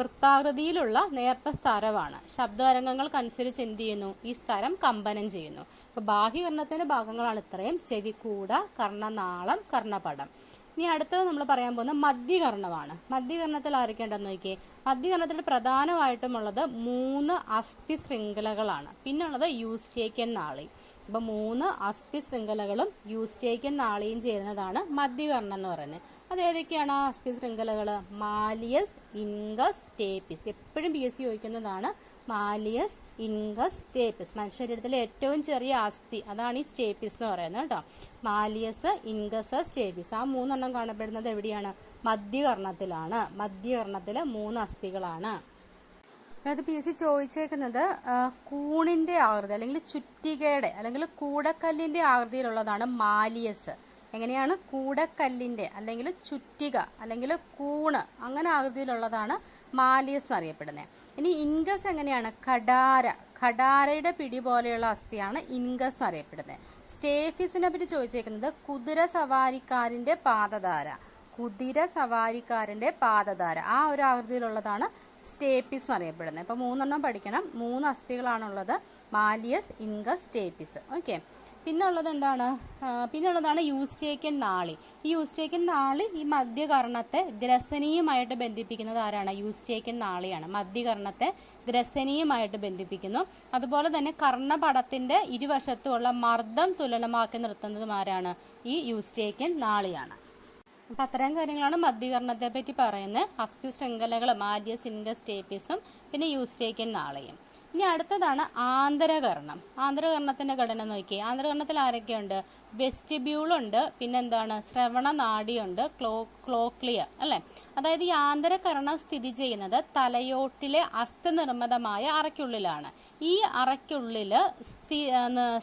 വൃത്താകൃതിയിലുള്ള നേർത്ത സ്ഥലമാണ് ശബ്ദതരംഗങ്ങൾക്കനുസരിച്ച് എന്ത് ചെയ്യുന്നു? ഈ സ്ഥലം കമ്പനം ചെയ്യുന്നു. അപ്പോൾ ബാഹ്യകർണത്തിന്റെ ഭാഗങ്ങളാണ് ഇത്രയും. ചെവിക്കൂട കർണനാളം കർണപടം. ഇനി അടുത്തത് നമ്മൾ പറയാൻ പോകുന്നത് മധ്യകർണമാണ്. മധ്യകർണത്തിൽ ആരൊക്കെയുണ്ടെന്ന് നോക്കിയേ. മധ്യകർണത്തിൽ പ്രധാനമായിട്ടുമുള്ളത് മൂന്ന് അസ്ഥി ശൃംഖലകളാണ്. പിന്നെയുള്ളത് യൂസ്റ്റേക്കൻ നാളി. അപ്പോൾ മൂന്ന് അസ്ഥി ശൃംഖലകളും യൂസ്റ്റേക്കൻ നാളിയും ചേരുന്നതാണ് മധ്യകർണം എന്ന് പറയുന്നത്. അത് ഏതൊക്കെയാണ് ആ അസ്ഥി ശൃംഖലകൾ മാലിയസ് ഇൻഗസ് ടേപ്പിസ്. എപ്പോഴും ബി എസ് സി ചോദിക്കുന്നതാണ് മാലിയസ് ഇൻഗസ് ടേപ്പിസ്. മനുഷ്യരുടെ ഏറ്റവും ചെറിയ അസ്ഥി അതാണ് ഈ സ്റ്റേപ്പിസ് എന്ന് പറയുന്നത് കേട്ടോ. മാലിയസ് ഇൻഗസ് സ്റ്റേപ്പിസ് ആ മൂന്നെണ്ണം കാണപ്പെടുന്നത് എവിടെയാണ്? മധ്യകർണത്തിലാണ് മധ്യകർണത്തിലെ മൂന്ന് അസ്ഥികളാണ്. അത് പി എസ് സി ചോദിച്ചേക്കുന്നത് കൂണിന്റെ ആകൃതി അല്ലെങ്കിൽ ചുറ്റികയുടെ അല്ലെങ്കിൽ കൂടക്കല്ലിന്റെ ആകൃതിയിലുള്ളതാണ് മാലിയസ്. എങ്ങനെയാണ്? കൂടക്കല്ലിന്റെ അല്ലെങ്കിൽ ചുറ്റിക അല്ലെങ്കിൽ കൂണ് അങ്ങനെ ആകൃതിയിലുള്ളതാണ് മാലിയസ് എന്നറിയപ്പെടുന്നത്. ഇനി ഇൻഗസ് എങ്ങനെയാണ്? കടാര കടാരയുടെ പിടി പോലെയുള്ള അസ്ഥിയാണ് ഇൻഗസ് എന്നറിയപ്പെടുന്നത്. സ്റ്റേഫിസിനെ പറ്റി ചോദിച്ചേക്കുന്നത് കുതിര സവാരിക്കാരന്റെ പാദധാര. കുതിര സവാരിക്കാരന്റെ പാദധാര. ആ ഒരു ആകൃതിയിലുള്ളതാണ് സ്റ്റേപ്പിസ് എന്നറിയപ്പെടുന്നത് അപ്പോൾ മൂന്നെണ്ണം പഠിക്കണം. മൂന്ന് അസ്ഥികളാണുള്ളത്. Malleus incus stapes. ഓക്കെ. പിന്നെ ഉള്ളത് എന്താണ്? പിന്നെ ഉള്ളതാണ് യൂസ്റ്റേക്കൻ നാളി. ഈ യൂസ്റ്റേക്കൻ നാളി ഈ മധ്യകർണത്തെ ഗ്രസനീയമായിട്ട് ബന്ധിപ്പിക്കുന്നത് ആരാണ്? യൂസ്റ്റേക്കൻ നാളിയാണ്. മധ്യകർണത്തെ ഗ്രസനീയമായിട്ട് ബന്ധിപ്പിക്കുന്നു. അതുപോലെ തന്നെ കർണപടത്തിന്റെ ഇരുവശത്തുമുള്ള മർദ്ദം തുലനമാക്കി നിർത്തുന്നതും ആരാണ്? ഈ യൂസ്റ്റേക്കൻ നാളിയാണ്. അപ്പൊ അത്രയും കാര്യങ്ങളാണ് മധ്യകർണത്തെ പറ്റി പറയുന്നത്. അസ്ഥി ശൃംഖലകളും ആദ്യ ഇൻഗസ് സ്റ്റേപ്പിസും പിന്നെ യൂസ്റ്റേക്കൻ നാളെയും. ഇനി അടുത്തതാണ് ആന്തരകരണം ആന്തരകരണത്തിന്റെ ഘടന നോക്കി ആന്തരകരണത്തിൽ ആരൊക്കെയുണ്ട്? വെസ്റ്റിബ്യൂളുണ്ട് പിന്നെന്താണ് ശ്രവണ നാടിയുണ്ട് ക്ലോ ക്ലോക്ലിയർ അല്ലേ? അതായത് ഈ ആന്തരകരണം സ്ഥിതി ചെയ്യുന്നത് തലയോട്ടിലെ അസ്ഥിനിർമ്മിതമായ അറയ്ക്കുള്ളിലാണ്. ഈ അറയ്ക്കുള്ളിൽ സ്ഥി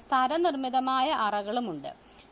സ്ഥലനിർമ്മിതമായ അറകളുമുണ്ട്.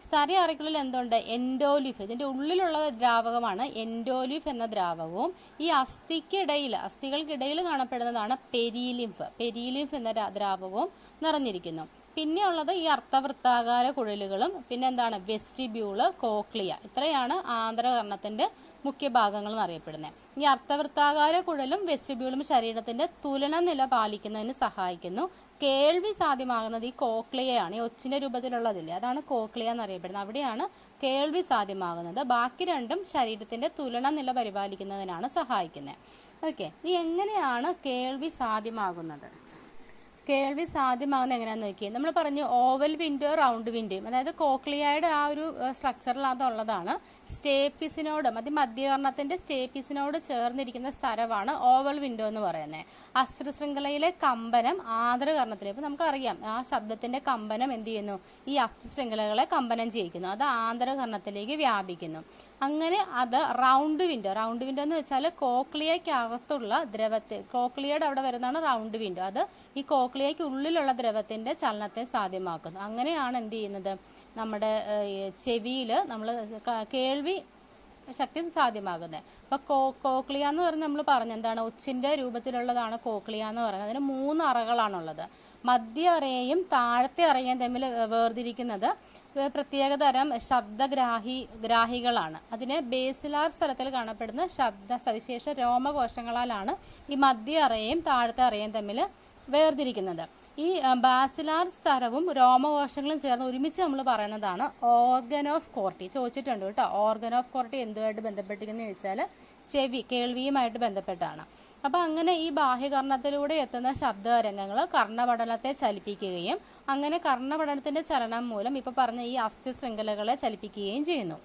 സ്ഥരി അറയ്ക്കുള്ളിൽ എന്തുണ്ട്? എൻഡോലിഫ്. ഇതിന്റെ ഉള്ളിലുള്ള ദ്രാവകമാണ് എൻഡോലിഫ് എന്ന ദ്രാവകവും ഈ അസ്ഥിക്കിടയിൽ അസ്ഥികൾക്കിടയിൽ കാണപ്പെടുന്നതാണ് പെരിലിംഫ്. പെരിലിംഫ് എന്ന ദ്രാവകവും നിറഞ്ഞിരിക്കുന്നു. പിന്നെ ഉള്ളത് ഈ അർത്ഥവൃത്താകാര കുഴലുകളും പിന്നെ എന്താണ് വെസ്റ്റിബ്യൂൾ കോക്ലിയ ഇത്രയാണ് ആന്തരകർണത്തിന്റെ മുഖ്യ ഭാഗങ്ങൾ എന്നറിയപ്പെടുന്നത്. ഈ അർത്ഥവൃത്താകാര കുഴലും വെസ്റ്റിബ്യൂളും ശരീരത്തിന്റെ തുലന നില പാലിക്കുന്നതിന് സഹായിക്കുന്നു. കേൾവി സാധ്യമാകുന്നത് ഈ കോക്ലിയയാണ് ഈ ഒച്ചിന്റെ രൂപത്തിലുള്ളതില്ലേ? അതാണ് കോക്ലിയ എന്നറിയപ്പെടുന്നത്. അവിടെയാണ് കേൾവി സാധ്യമാകുന്നത്. ബാക്കി രണ്ടും ശരീരത്തിന്റെ തുലന നില പരിപാലിക്കുന്നതിനാണ് സഹായിക്കുന്നത്. ഓക്കെ. ഇനി എങ്ങനെയാണ് കേൾവി സാധ്യമാകുന്നത്? കേൾവി സാധ്യമാകുന്ന എങ്ങനെയാന്ന് നോക്കിയത് നമ്മൾ പറഞ്ഞു ഓവൽ വിൻഡോ റൗണ്ട് വിൻഡോയും അതായത് കോക്ലിയായുടെ ആ ഒരു സ്ട്രക്ചറിൽ അതുള്ളതാണ്. സ്റ്റേപ്പിസിനോട് മതി മധ്യവർണത്തിന്റെ സ്റ്റേപ്പീസിനോട് ചേർന്നിരിക്കുന്ന സ്ഥലമാണ് ഓവൽ വിൻഡോ എന്ന് പറയുന്നത്. അസ്ത്ര ശൃംഖലയിലെ കമ്പനം ആദരകർണത്തിൽ ഇപ്പൊ നമുക്കറിയാം ആ ശബ്ദത്തിന്റെ കമ്പനം എന്ത് ചെയ്യുന്നു? ഈ അസ്ത്ര ശൃംഖലകളെ കമ്പനം ചെയ്യിക്കുന്നു. അത് ആന്തരകർണത്തിലേക്ക് വ്യാപിക്കുന്നു. അങ്ങനെ അത് റൗണ്ട് വിൻഡോ റൗണ്ട് വിൻഡോ എന്ന് വെച്ചാൽ കോക്ലിയക്കകത്തുള്ള ദ്രവത്തെ കോക്ലിയയുടെ അവിടെ വരുന്നതാണ് റൗണ്ട് വിൻഡോ. അത് ഈ കോക്ലിയയ്ക്ക് ഉള്ളിലുള്ള ദ്രവത്തിന്റെ ചലനത്തെ സാധ്യമാക്കുന്നു. അങ്ങനെയാണ് എന്ത് ചെയ്യുന്നത്? നമ്മുടെ ചെവിയിൽ നമ്മൾ കേൾവി ശക്തി സാധ്യമാകുന്നത്. അപ്പോൾ കോ കോക്ലിയ എന്ന് പറഞ്ഞ് നമ്മൾ പറഞ്ഞ എന്താണ് ഒച്ചിന്റെ രൂപത്തിലുള്ളതാണ് കോക്ലിയ എന്ന് പറയുന്നത് അതിന് മൂന്ന് അറകളാണുള്ളത്. മധ്യ അറയെയും താഴത്തെ അറയെയും തമ്മിൽ വേർതിരിക്കുന്നത് പ്രത്യേകതരം ശബ്ദഗ്രാഹി ഗ്രാഹികളാണ്. അതിനെ ബേസിലാർ സ്ഥലത്തിൽ കാണപ്പെടുന്ന ശബ്ദ സവിശേഷ രോമകോശങ്ങളാലാണ് ഈ മധ്യ അറയെയും താഴത്തെ അറയെയും തമ്മിൽ വേർതിരിക്കുന്നത്. ഈ ബാസിലാർ സ്ഥലവും രോമകോശങ്ങളും ചേർന്ന് ഒരുമിച്ച് നമ്മൾ പറയുന്നതാണ് ഓർഗൻ ഓഫ് കോർട്ടി ചോദിച്ചിട്ടുണ്ട് കേട്ടോ. ഓർഗൻ ഓഫ് കോർട്ടി എന്തുമായിട്ട് ബന്ധപ്പെട്ടിരിക്കുന്നു ചോദിച്ചാൽ ചെവി കേൾവിയുമായിട്ട് ബന്ധപ്പെട്ടാണ് അപ്പോൾ അങ്ങനെ ഈ ബാഹ്യകർണത്തിലൂടെ എത്തുന്ന ശബ്ദതരംഗങ്ങൾ കർണപടലത്തെ ചലിപ്പിക്കുകയും അങ്ങനെ കർണപഠനത്തിന്റെ ചലനം മൂലം ഇപ്പോൾ പറഞ്ഞ ഈ അസ്ഥി ശൃംഖലകളെ ചലിപ്പിക്കുകയും ചെയ്യുന്നു.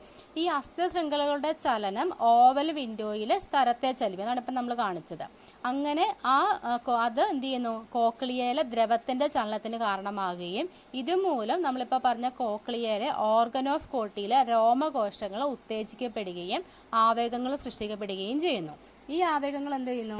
ഈ അസ്ഥി ശൃംഖലകളുടെ ചലനം ഓവൽ വിൻഡോയിലെ സ്ഥലത്തെ ചലിപ്പിക്കും അതാണ് ഇപ്പം നമ്മൾ കാണിച്ചത്. അങ്ങനെ ആ അത് എന്ത് ചെയ്യുന്നു? കോക്ലിയയിലെ ദ്രവത്തിന്റെ ചലനത്തിന് കാരണമാകുകയും ഇതുമൂലം നമ്മളിപ്പോൾ പറഞ്ഞ കോക്ലിയയിലെ ഓർഗൻ ഓഫ് കോട്ടിയിലെ രോമകോശങ്ങൾ ഉത്തേജിക്കപ്പെടുകയും ആവേഗങ്ങൾ സൃഷ്ടിക്കപ്പെടുകയും ചെയ്യുന്നു. ഈ ആവേഗങ്ങൾ എന്ത് ചെയ്യുന്നു?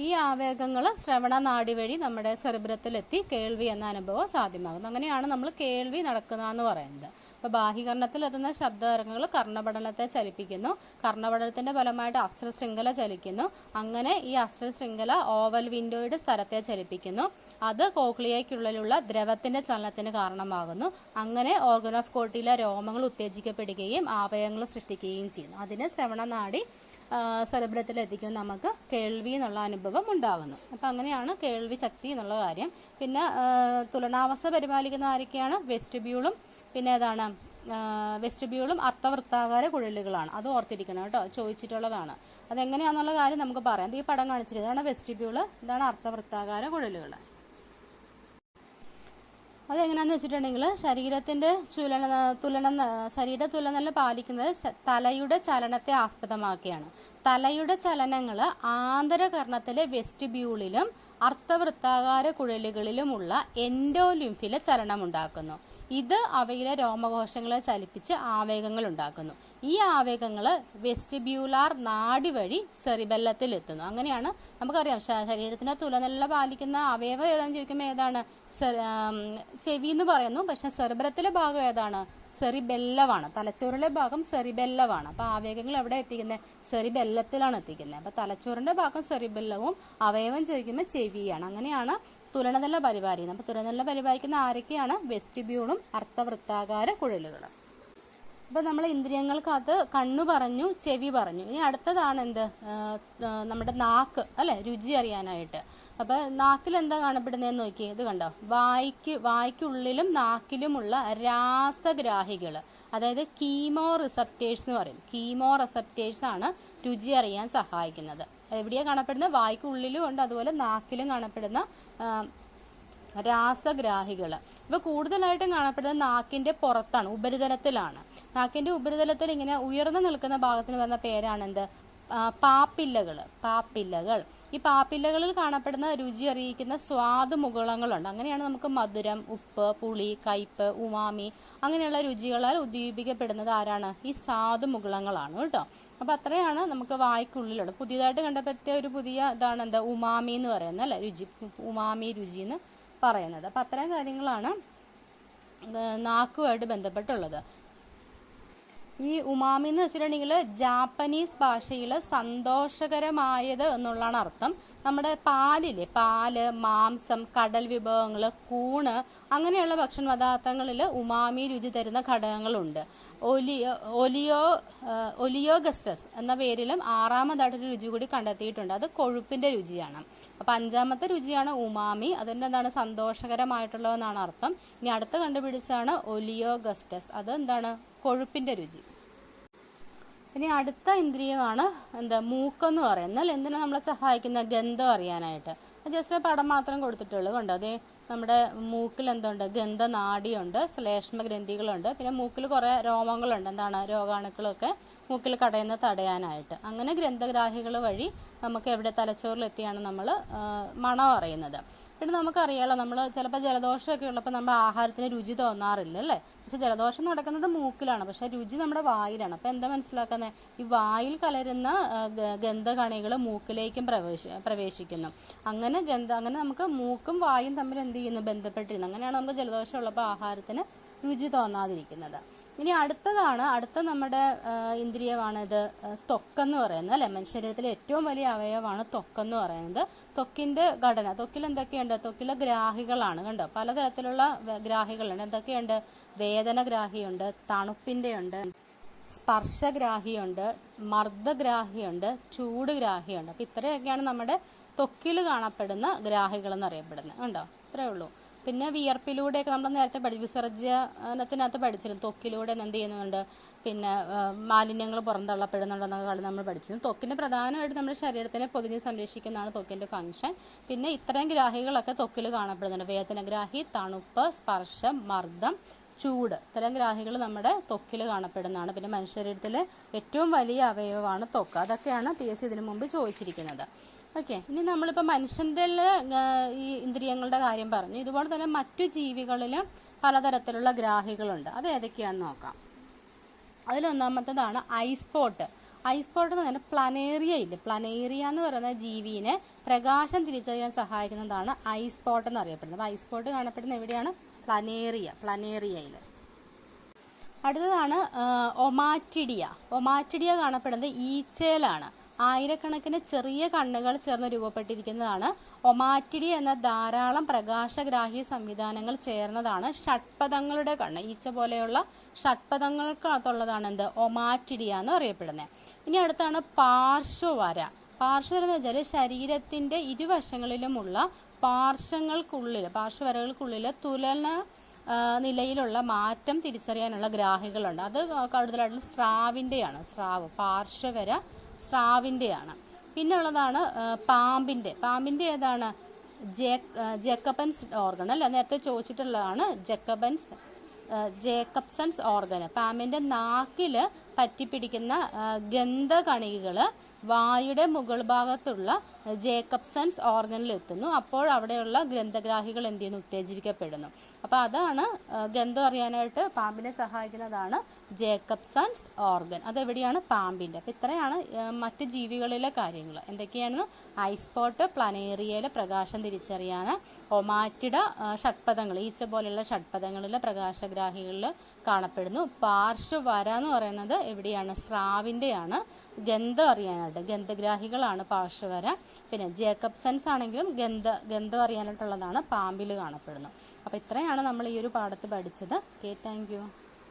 ഈ ആവേഗങ്ങൾ ശ്രവണ നാടി വഴി നമ്മുടെ സെറിബ്രത്തിലെത്തി കേൾവി എന്ന അനുഭവം സാധ്യമാകുന്നു. അങ്ങനെയാണ് നമ്മൾ കേൾവി നടക്കുന്നതെന്ന് പറയുന്നത്. അപ്പോൾ ബാഹ്യകരണത്തിൽ എത്തുന്ന ശബ്ദതരംഗങ്ങൾ കർണപടലത്തെ ചലിപ്പിക്കുന്നു. കർണപടലത്തിന്റെ ഫലമായിട്ട് അസ്ത്ര ശൃംഖല ചലിക്കുന്നു. അങ്ങനെ ഈ അസ്ത്ര ശൃംഖല ഓവൽ വിൻഡോയുടെ സ്ഥലത്തെ ചലിപ്പിക്കുന്നു. അത് കോക്ലിയയ്ക്കുള്ളിലുള്ള ദ്രവത്തിന്റെ ചലനത്തിന് കാരണമാകുന്നു. അങ്ങനെ ഓർഗൻ ഓഫ് കോട്ടിയിലെ രോമങ്ങൾ ഉത്തേജിക്കപ്പെടുകയും ആവയങ്ങൾ സൃഷ്ടിക്കുകയും ചെയ്യുന്നു. അതിന് ശ്രവണനാഡി സെലിബ്രത്തിൽ എത്തിക്കും നമുക്ക് കേൾവി എന്നുള്ള അനുഭവം ഉണ്ടാകുന്നു. അപ്പം അങ്ങനെയാണ് കേൾവി ശക്തി എന്നുള്ള കാര്യം. പിന്നെ തുലനാവസ്ഥ പരിപാലിക്കുന്ന ആരൊക്കെയാണ്? വെസ്റ്റിബ്യൂളും പിന്നെ ഏതാണ്? വെസ്റ്റിബ്യൂളും അർത്ഥവൃത്താകാര കുഴലുകളാണ്. അത് ഓർത്തിരിക്കണം കേട്ടോ. ചോദിച്ചിട്ടുള്ളതാണ്. അതെങ്ങനെയാണെന്നുള്ള കാര്യം നമുക്ക് പറയാം. ഈ പടം കാണിച്ചിട്ട് ഇതാണ് വെസ്റ്റിബ്യൂൾ ഇതാണ് അർത്ഥവൃത്താകാര കുഴലുകൾ അതെങ്ങനെയാന്ന് വെച്ചിട്ടുണ്ടെങ്കിൽ ശരീരത്തിന്റെ ചുലന തുലനം ശരീര തുലനൽ പാലിക്കുന്നത് തലയുടെ ചലനത്തെ ആസ്പദമാക്കിയാണ്. തലയുടെ ചലനങ്ങൾ ആന്തരകർണത്തിലെ വെസ്റ്റിബ്യൂളിലും അർത്ഥവൃത്താകാര കുഴലുകളിലുമുള്ള എൻഡോലിംഫിലെ ചലനമുണ്ടാക്കുന്നു. ഇത് അവയിലെ രോമകോശങ്ങളെ ചലിപ്പിച്ച് ആവേഗങ്ങൾ ഉണ്ടാക്കുന്നു. ഈ ആവേഗങ്ങൾ വെസ്റ്റിബ്യൂലാർ നാടി വഴി സെറിബെല്ലത്തിൽ എത്തുന്നു. അങ്ങനെയാണ് നമുക്കറിയാം. ശരീരത്തിന് തുലനല്ല പാലിക്കുന്ന അവയവം ഏതാണെന്ന് ചോദിക്കുമ്പോൾ ഏതാണ്? ചെവി എന്ന് പറയുന്നു. പക്ഷെ സെറിബ്രത്തിലെ ഭാഗം ഏതാണ്? സെറിബെല്ലമാണ് തലച്ചോറിലെ ഭാഗം സെറിബെല്ലമാണ് അപ്പോൾ ആവേഗങ്ങൾ എവിടെ എത്തിക്കുന്നത് സെറിബെല്ലത്തിലാണ് എത്തിക്കുന്നത് അപ്പോൾ തലച്ചോറിന്റെ ഭാഗം സെറിബെല്ലവും അവയവം ചോദിക്കുമ്പോൾ ചെവിയാണ്. അങ്ങനെയാണ് തുലനതല്ല പരിപാലിക്കുന്നത്. അപ്പോൾ തുലനതല്ല പരിപാലിക്കുന്ന ആരൊക്കെയാണ്? വെസ്റ്റിബ്യൂളും അർത്ഥവൃത്താകാര കുഴലുകളും. അപ്പോൾ നമ്മൾ ഇന്ദ്രിയങ്ങൾക്കകത്ത് കണ്ണു പറഞ്ഞു ചെവി പറഞ്ഞു. ഇനി അടുത്തതാണ് എന്ത്? നമ്മുടെ നാക്ക് അല്ലെ? രുചി അറിയാനായിട്ട്. അപ്പോൾ നാക്കിൽ എന്താ കാണപ്പെടുന്നതെന്ന് നോക്കി ഇത് കണ്ടോ? വായിക്ക് വായ്ക്കുള്ളിലും നാക്കിലുമുള്ള രാസഗ്രാഹികൾ അതായത് കീമോ റിസപ്റ്റേഴ്സ് എന്ന് പറയും. കീമോ റിസപ്റ്റേഴ്സ് ആണ് രുചി അറിയാൻ സഹായിക്കുന്നത്. എവിടെയാണ് കാണപ്പെടുന്നത്? വായ്ക്കുള്ളിലും ഉണ്ട് അതുപോലെ നാക്കിലും കാണപ്പെടുന്ന രാസഗ്രാഹികൾ. ഇപ്പോൾ കൂടുതലായിട്ടും കാണപ്പെടുന്നത് നാക്കിന്റെ പുറത്താണ് ഉപരിതലത്തിലാണ്. നാക്കിന്റെ ഉപരിതലത്തിൽ ഇങ്ങനെ ഉയർന്നു നിൽക്കുന്ന ഭാഗത്തിന് വരുന്ന പേരാണ് എന്ത് പാപ്പില്ലകൾ പാപ്പില്ലകൾ. ഈ പാപ്പില്ലകളിൽ കാണപ്പെടുന്ന രുചി അറിയിക്കുന്ന സ്വാദ് മുകുളങ്ങളുണ്ട്. അങ്ങനെയാണ് നമുക്ക് മധുരം ഉപ്പ് പുളി കയ്പ് ഉമാമി അങ്ങനെയുള്ള രുചികളാൽ ഉദ്ദീപിക്കപ്പെടുന്നത് ആരാണ്? ഈ സ്വാദ് മുകളങ്ങളാണ് കേട്ടോ. അപ്പൊ അത്രയാണ് നമുക്ക് വായ്ക്കുള്ളിലുള്ളത്. പുതിയതായിട്ട് കണ്ടപ്പറ്റിയ ഒരു പുതിയ ഇതാണ് എന്താ ഉമാമി എന്ന് പറയുന്നത് അല്ലേ? രുചി ഉമാമി രുചി എന്ന് പറയുന്നത്. അപ്പം അത്തരം കാര്യങ്ങളാണ് നാക്കുമായിട്ട് ബന്ധപ്പെട്ടുള്ളത്. ഈ ഉമാമി എന്ന് വെച്ചിട്ടുണ്ടെങ്കിൽ ജാപ്പനീസ് ഭാഷയിൽ സന്തോഷകരമായത് എന്നുള്ളതാണ് അർത്ഥം. നമ്മുടെ പാലില്ലേ പാൽ മാംസം കടൽ വിഭവങ്ങൾ കൂണ് അങ്ങനെയുള്ള ഭക്ഷണ പദാർത്ഥങ്ങളിൽ ഉമാമി രുചി തരുന്ന ഘടകങ്ങളുണ്ട്. ഒലിയോ ഒലിയോ ഒലിയോഗസ്റ്റസ് എന്ന പേരിലും ആറാമതായിട്ടൊരു രുചി കൂടി കണ്ടെത്തിയിട്ടുണ്ട്. അത് കൊഴുപ്പിന്റെ രുചിയാണ്. അപ്പൊ അഞ്ചാമത്തെ രുചിയാണ് ഉമാമി. അതിന്റെ എന്താണ് സന്തോഷകരമായിട്ടുള്ളതെന്നാണ് അർത്ഥം. ഇനി അടുത്ത കണ്ടുപിടിച്ചാണ് ഒലിയോഗസ്റ്റസ് അത് എന്താണ്? കൊഴുപ്പിന്റെ രുചി. ഇനി അടുത്ത ഇന്ദ്രിയമാണ് എന്താ? മൂക്കെന്ന് പറയുന്നത്. എന്തിനാ നമ്മളെ സഹായിക്കുന്ന ഗന്ധം അറിയാനായിട്ട്. ജസ്റ്റ് പടം മാത്രം കൊടുത്തിട്ടുള്ളൂ. കണ്ടോ? അതേ നമ്മുടെ മൂക്കിൽ എന്തുണ്ട്? ഗന്ധനാഡിയുണ്ട് ശ്ലേഷ്മ ഗ്രന്ഥികളുണ്ട് പിന്നെ മൂക്കിൽ കുറേ രോമങ്ങളുണ്ട്. എന്താണ്? രോഗാണുക്കളൊക്കെ മൂക്കിൽ കടയുന്ന തടയാനായിട്ട്. അങ്ങനെ ഗ്രന്ഥഗ്രാഹികൾ വഴി നമുക്ക് എവിടെ തലച്ചോറിലെത്തിയാണ് നമ്മൾ മണം അറിയുന്നത്. പിന്നെ നമുക്കറിയാലോ നമ്മൾ ചിലപ്പോൾ ജലദോഷമൊക്കെ ഉള്ളപ്പോൾ നമ്മുടെ ആഹാരത്തിന് രുചി തോന്നാറില്ല അല്ലേ? പക്ഷെ ജലദോഷം നടക്കുന്നത് മൂക്കിലാണ്. പക്ഷെ രുചി നമ്മുടെ വായിലാണ്. അപ്പോൾ എന്താ മനസ്സിലാക്കുന്നത് ഈ വായിൽ കലരുന്ന ഗന്ധകണികൾ മൂക്കിലേക്കും പ്രവേശി പ്രവേശിക്കുന്നു. അങ്ങനെ ഗന്ധ അങ്ങനെ നമുക്ക് മൂക്കും വായും തമ്മിൽ എന്ത് ചെയ്യുന്നു? ബന്ധപ്പെട്ടിരുന്നു. അങ്ങനെയാണ് നമുക്ക് ജലദോഷം ഉള്ളപ്പോൾ ആഹാരത്തിന് രുചി തോന്നാതിരിക്കുന്നത്. ഇനി അടുത്തതാണ് അടുത്ത നമ്മുടെ ഇന്ദ്രിയമാണിത് തൊക്കെന്ന് പറയുന്നത് അല്ലെ? മനുഷ്യ ശരീരത്തിലെ ഏറ്റവും വലിയ അവയവമാണ് ത്വക്കെന്ന് പറയുന്നത്. തൊക്കിന്റെ ഘടന ത്വക്കിൽ എന്തൊക്കെയുണ്ട്? ത്വക്കിലെ ഗ്രാഹികളാണ് കണ്ടോ? പലതരത്തിലുള്ള ഗ്രാഹികളുണ്ട്. എന്തൊക്കെയുണ്ട്? വേദനഗ്രാഹിയുണ്ട് തണുപ്പിന്റെ ഉണ്ട് സ്പർശഗ്രാഹിയുണ്ട് മർദ്ദഗ്രാഹിയുണ്ട് ചൂട് ഗ്രാഹിയുണ്ട് അപ്പം ഇത്രയൊക്കെയാണ് നമ്മുടെ തൊക്കിൽ കാണപ്പെടുന്ന ഗ്രാഹികൾ എന്നറിയപ്പെടുന്നത് കണ്ടോ? ഇത്രയേ ഉള്ളൂ. പിന്നെ വിയർപ്പിലൂടെയൊക്കെ നമ്മൾ നേരത്തെ പഠിച്ചു വിസർജനത്തിനകത്ത് പഠിച്ചിരുന്നു. തൊക്കിലൂടെ എന്ത് ചെയ്യുന്നുണ്ട്? പിന്നെ മാലിന്യങ്ങൾ പുറന്തള്ളപ്പെടുന്നുണ്ടെന്നൊക്കെ കളി നമ്മൾ പഠിച്ചിരുന്നു. തൊക്കിന് പ്രധാനമായിട്ട് നമ്മുടെ ശരീരത്തിനെ പൊതിഞ്ഞ് സംരക്ഷിക്കുന്നതാണ് ത്വക്കിന്റെ ഫംഗ്ഷൻ പിന്നെ ഇത്തരം ഗ്രാഹികളൊക്കെ ത്വക്കിൽ കാണപ്പെടുന്നുണ്ട്. വേദനഗ്രാഹി തണുപ്പ് സ്പർശം മർദ്ദം ചൂട്. ഇത്തരം ഗ്രാഹികൾ നമ്മുടെ ത്വക്കിൽ കാണപ്പെടുന്നതാണ്. പിന്നെ മനുഷ്യ ശരീരത്തിലെ ഏറ്റവും വലിയ അവയവമാണ് തൊക്ക്. അതൊക്കെയാണ് പി എസ് സി ഇതിനു മുമ്പ് ചോദിച്ചിരിക്കുന്നത്. ഓക്കെ. ഇനി നമ്മളിപ്പോൾ മനുഷ്യന്റെ ഈ ഇന്ദ്രിയങ്ങളുടെ കാര്യം പറഞ്ഞു. ഇതുപോലെ തന്നെ മറ്റു ജീവികളിലും പലതരത്തിലുള്ള ഗ്രാഹികളുണ്ട്. അത് ഏതൊക്കെയാണെന്ന് നോക്കാം. അതിലൊന്നാമത്തതാണ് ഐസ്പോട്ട്. ഐസ്പോട്ട് എന്ന് പറഞ്ഞാൽ പ്ലനേറിയ ഇല്ല? പ്ലനേറിയ എന്ന് പറയുന്ന ജീവിനെ പ്രകാശം തിരിച്ചറിയാൻ സഹായിക്കുന്നതാണ് ഐസ്പോട്ട് എന്ന് അറിയപ്പെടുന്നത് അപ്പോൾ ഐസ്പോട്ട് കാണപ്പെടുന്ന എവിടെയാണ്? പ്ലനേറിയ പ്ലനേറിയയിൽ അടുത്തതാണ് ഒമാറ്റിഡിയ. ഒമാറ്റിഡിയ കാണപ്പെടുന്നത് ഈച്ചയിലാണ് ആയിരക്കണക്കിന് ചെറിയ കണ്ണുകൾ ചേർന്ന് രൂപപ്പെട്ടിരിക്കുന്നതാണ്. ഒമാറ്റിഡി എന്ന ധാരാളം പ്രകാശഗ്രാഹി സംവിധാനങ്ങൾ ചേർന്നതാണ്. ഷഡ്പഥങ്ങളുടെ കണ്ണ് ഈച്ച പോലെയുള്ള ഷഡ്പഥങ്ങൾക്കകത്തുള്ളതാണ് എന്ത് ഒമാറ്റിഡിയ എന്ന് അറിയപ്പെടുന്നത് ഇനി അടുത്താണ് പാർശ്വവര. പാർശ്വവര എന്ന് വെച്ചാൽ ശരീരത്തിന്റെ ഇരുവശങ്ങളിലുമുള്ള പാർശ്വങ്ങൾക്കുള്ളിൽ പാർശ്വവരകൾക്കുള്ളിൽ തുലന നിലയിലുള്ള മാറ്റം തിരിച്ചറിയാനുള്ള ഗ്രാഹികളുണ്ട്. അത് കൂടുതലായിട്ടും സ്രാവിന്റെയാണ് സ്രാവ് പാർശ്വവര സ്രാവിന്റെയാണ് പിന്നെ ഉള്ളതാണ് പാമ്പിന്റെ പാമ്പിന്റെ ഏതാണ്? ജേക്കബൻസ് ഓർഗൺ അല്ല? നേരത്തെ ചോദിച്ചിട്ടുള്ളതാണ് ജേക്കബൻസ് ജേക്കബ്സൺസ് ഓർഗൻ പാമ്പിന്റെ നാക്കിൽ പറ്റിപ്പിടിക്കുന്ന ഗന്ധകണികകൾ വായുടെ മുകൾ ഭാഗത്തുള്ള ജേക്കബ്സൺസ് ഓർഗനിൽ എത്തുന്നു. അപ്പോൾ അവിടെയുള്ള ഗ്രന്ഥഗ്രാഹികൾ എന്ത് ചെയ്യുന്നു? ഉത്തേജിപ്പിക്കപ്പെടുന്നു. അപ്പോൾ അതാണ് ഗന്ധം അറിയാനായിട്ട് പാമ്പിനെ സഹായിക്കുന്നതാണ് ജേക്കബ്സൺസ് ഓർഗൻ. അതെവിടെയാണ്? പാമ്പിന്റെ അപ്പോൾ ഇത്രയാണ് മറ്റ് ജീവികളിലെ കാര്യങ്ങൾ. എന്തൊക്കെയാണെന്ന് ഐസ്പോട്ട് പ്ലനേറിയയിലെ പ്രകാശം തിരിച്ചറിയാൻ ഒമാറ്റിഡ ഷഡ്പഥങ്ങൾ ഈച്ച പോലെയുള്ള ഷഡ്പഥങ്ങളിലെ പ്രകാശഗ്രാഹികളിൽ കാണപ്പെടുന്നു. പാർശ്വവര എന്ന് പറയുന്നത് എവിടെയാണ്? സ്രാവിന്റെയാണ് ഗന്ധം അറിയാനായിട്ട് ഗന്ധഗ്രാഹികളാണ് പാർശ്വവര പിന്നെ ജേക്കബ്സൻസ് ആണെങ്കിലും ഗന്ധ ഗന്ധം അറിയാനായിട്ടുള്ളതാണ് പാമ്പിൽ കാണപ്പെടുന്നു അപ്പോൾ ഇത്രയാണ് നമ്മൾ ഈ ഒരു പാഠത്ത് പഠിച്ചത്. Okay thank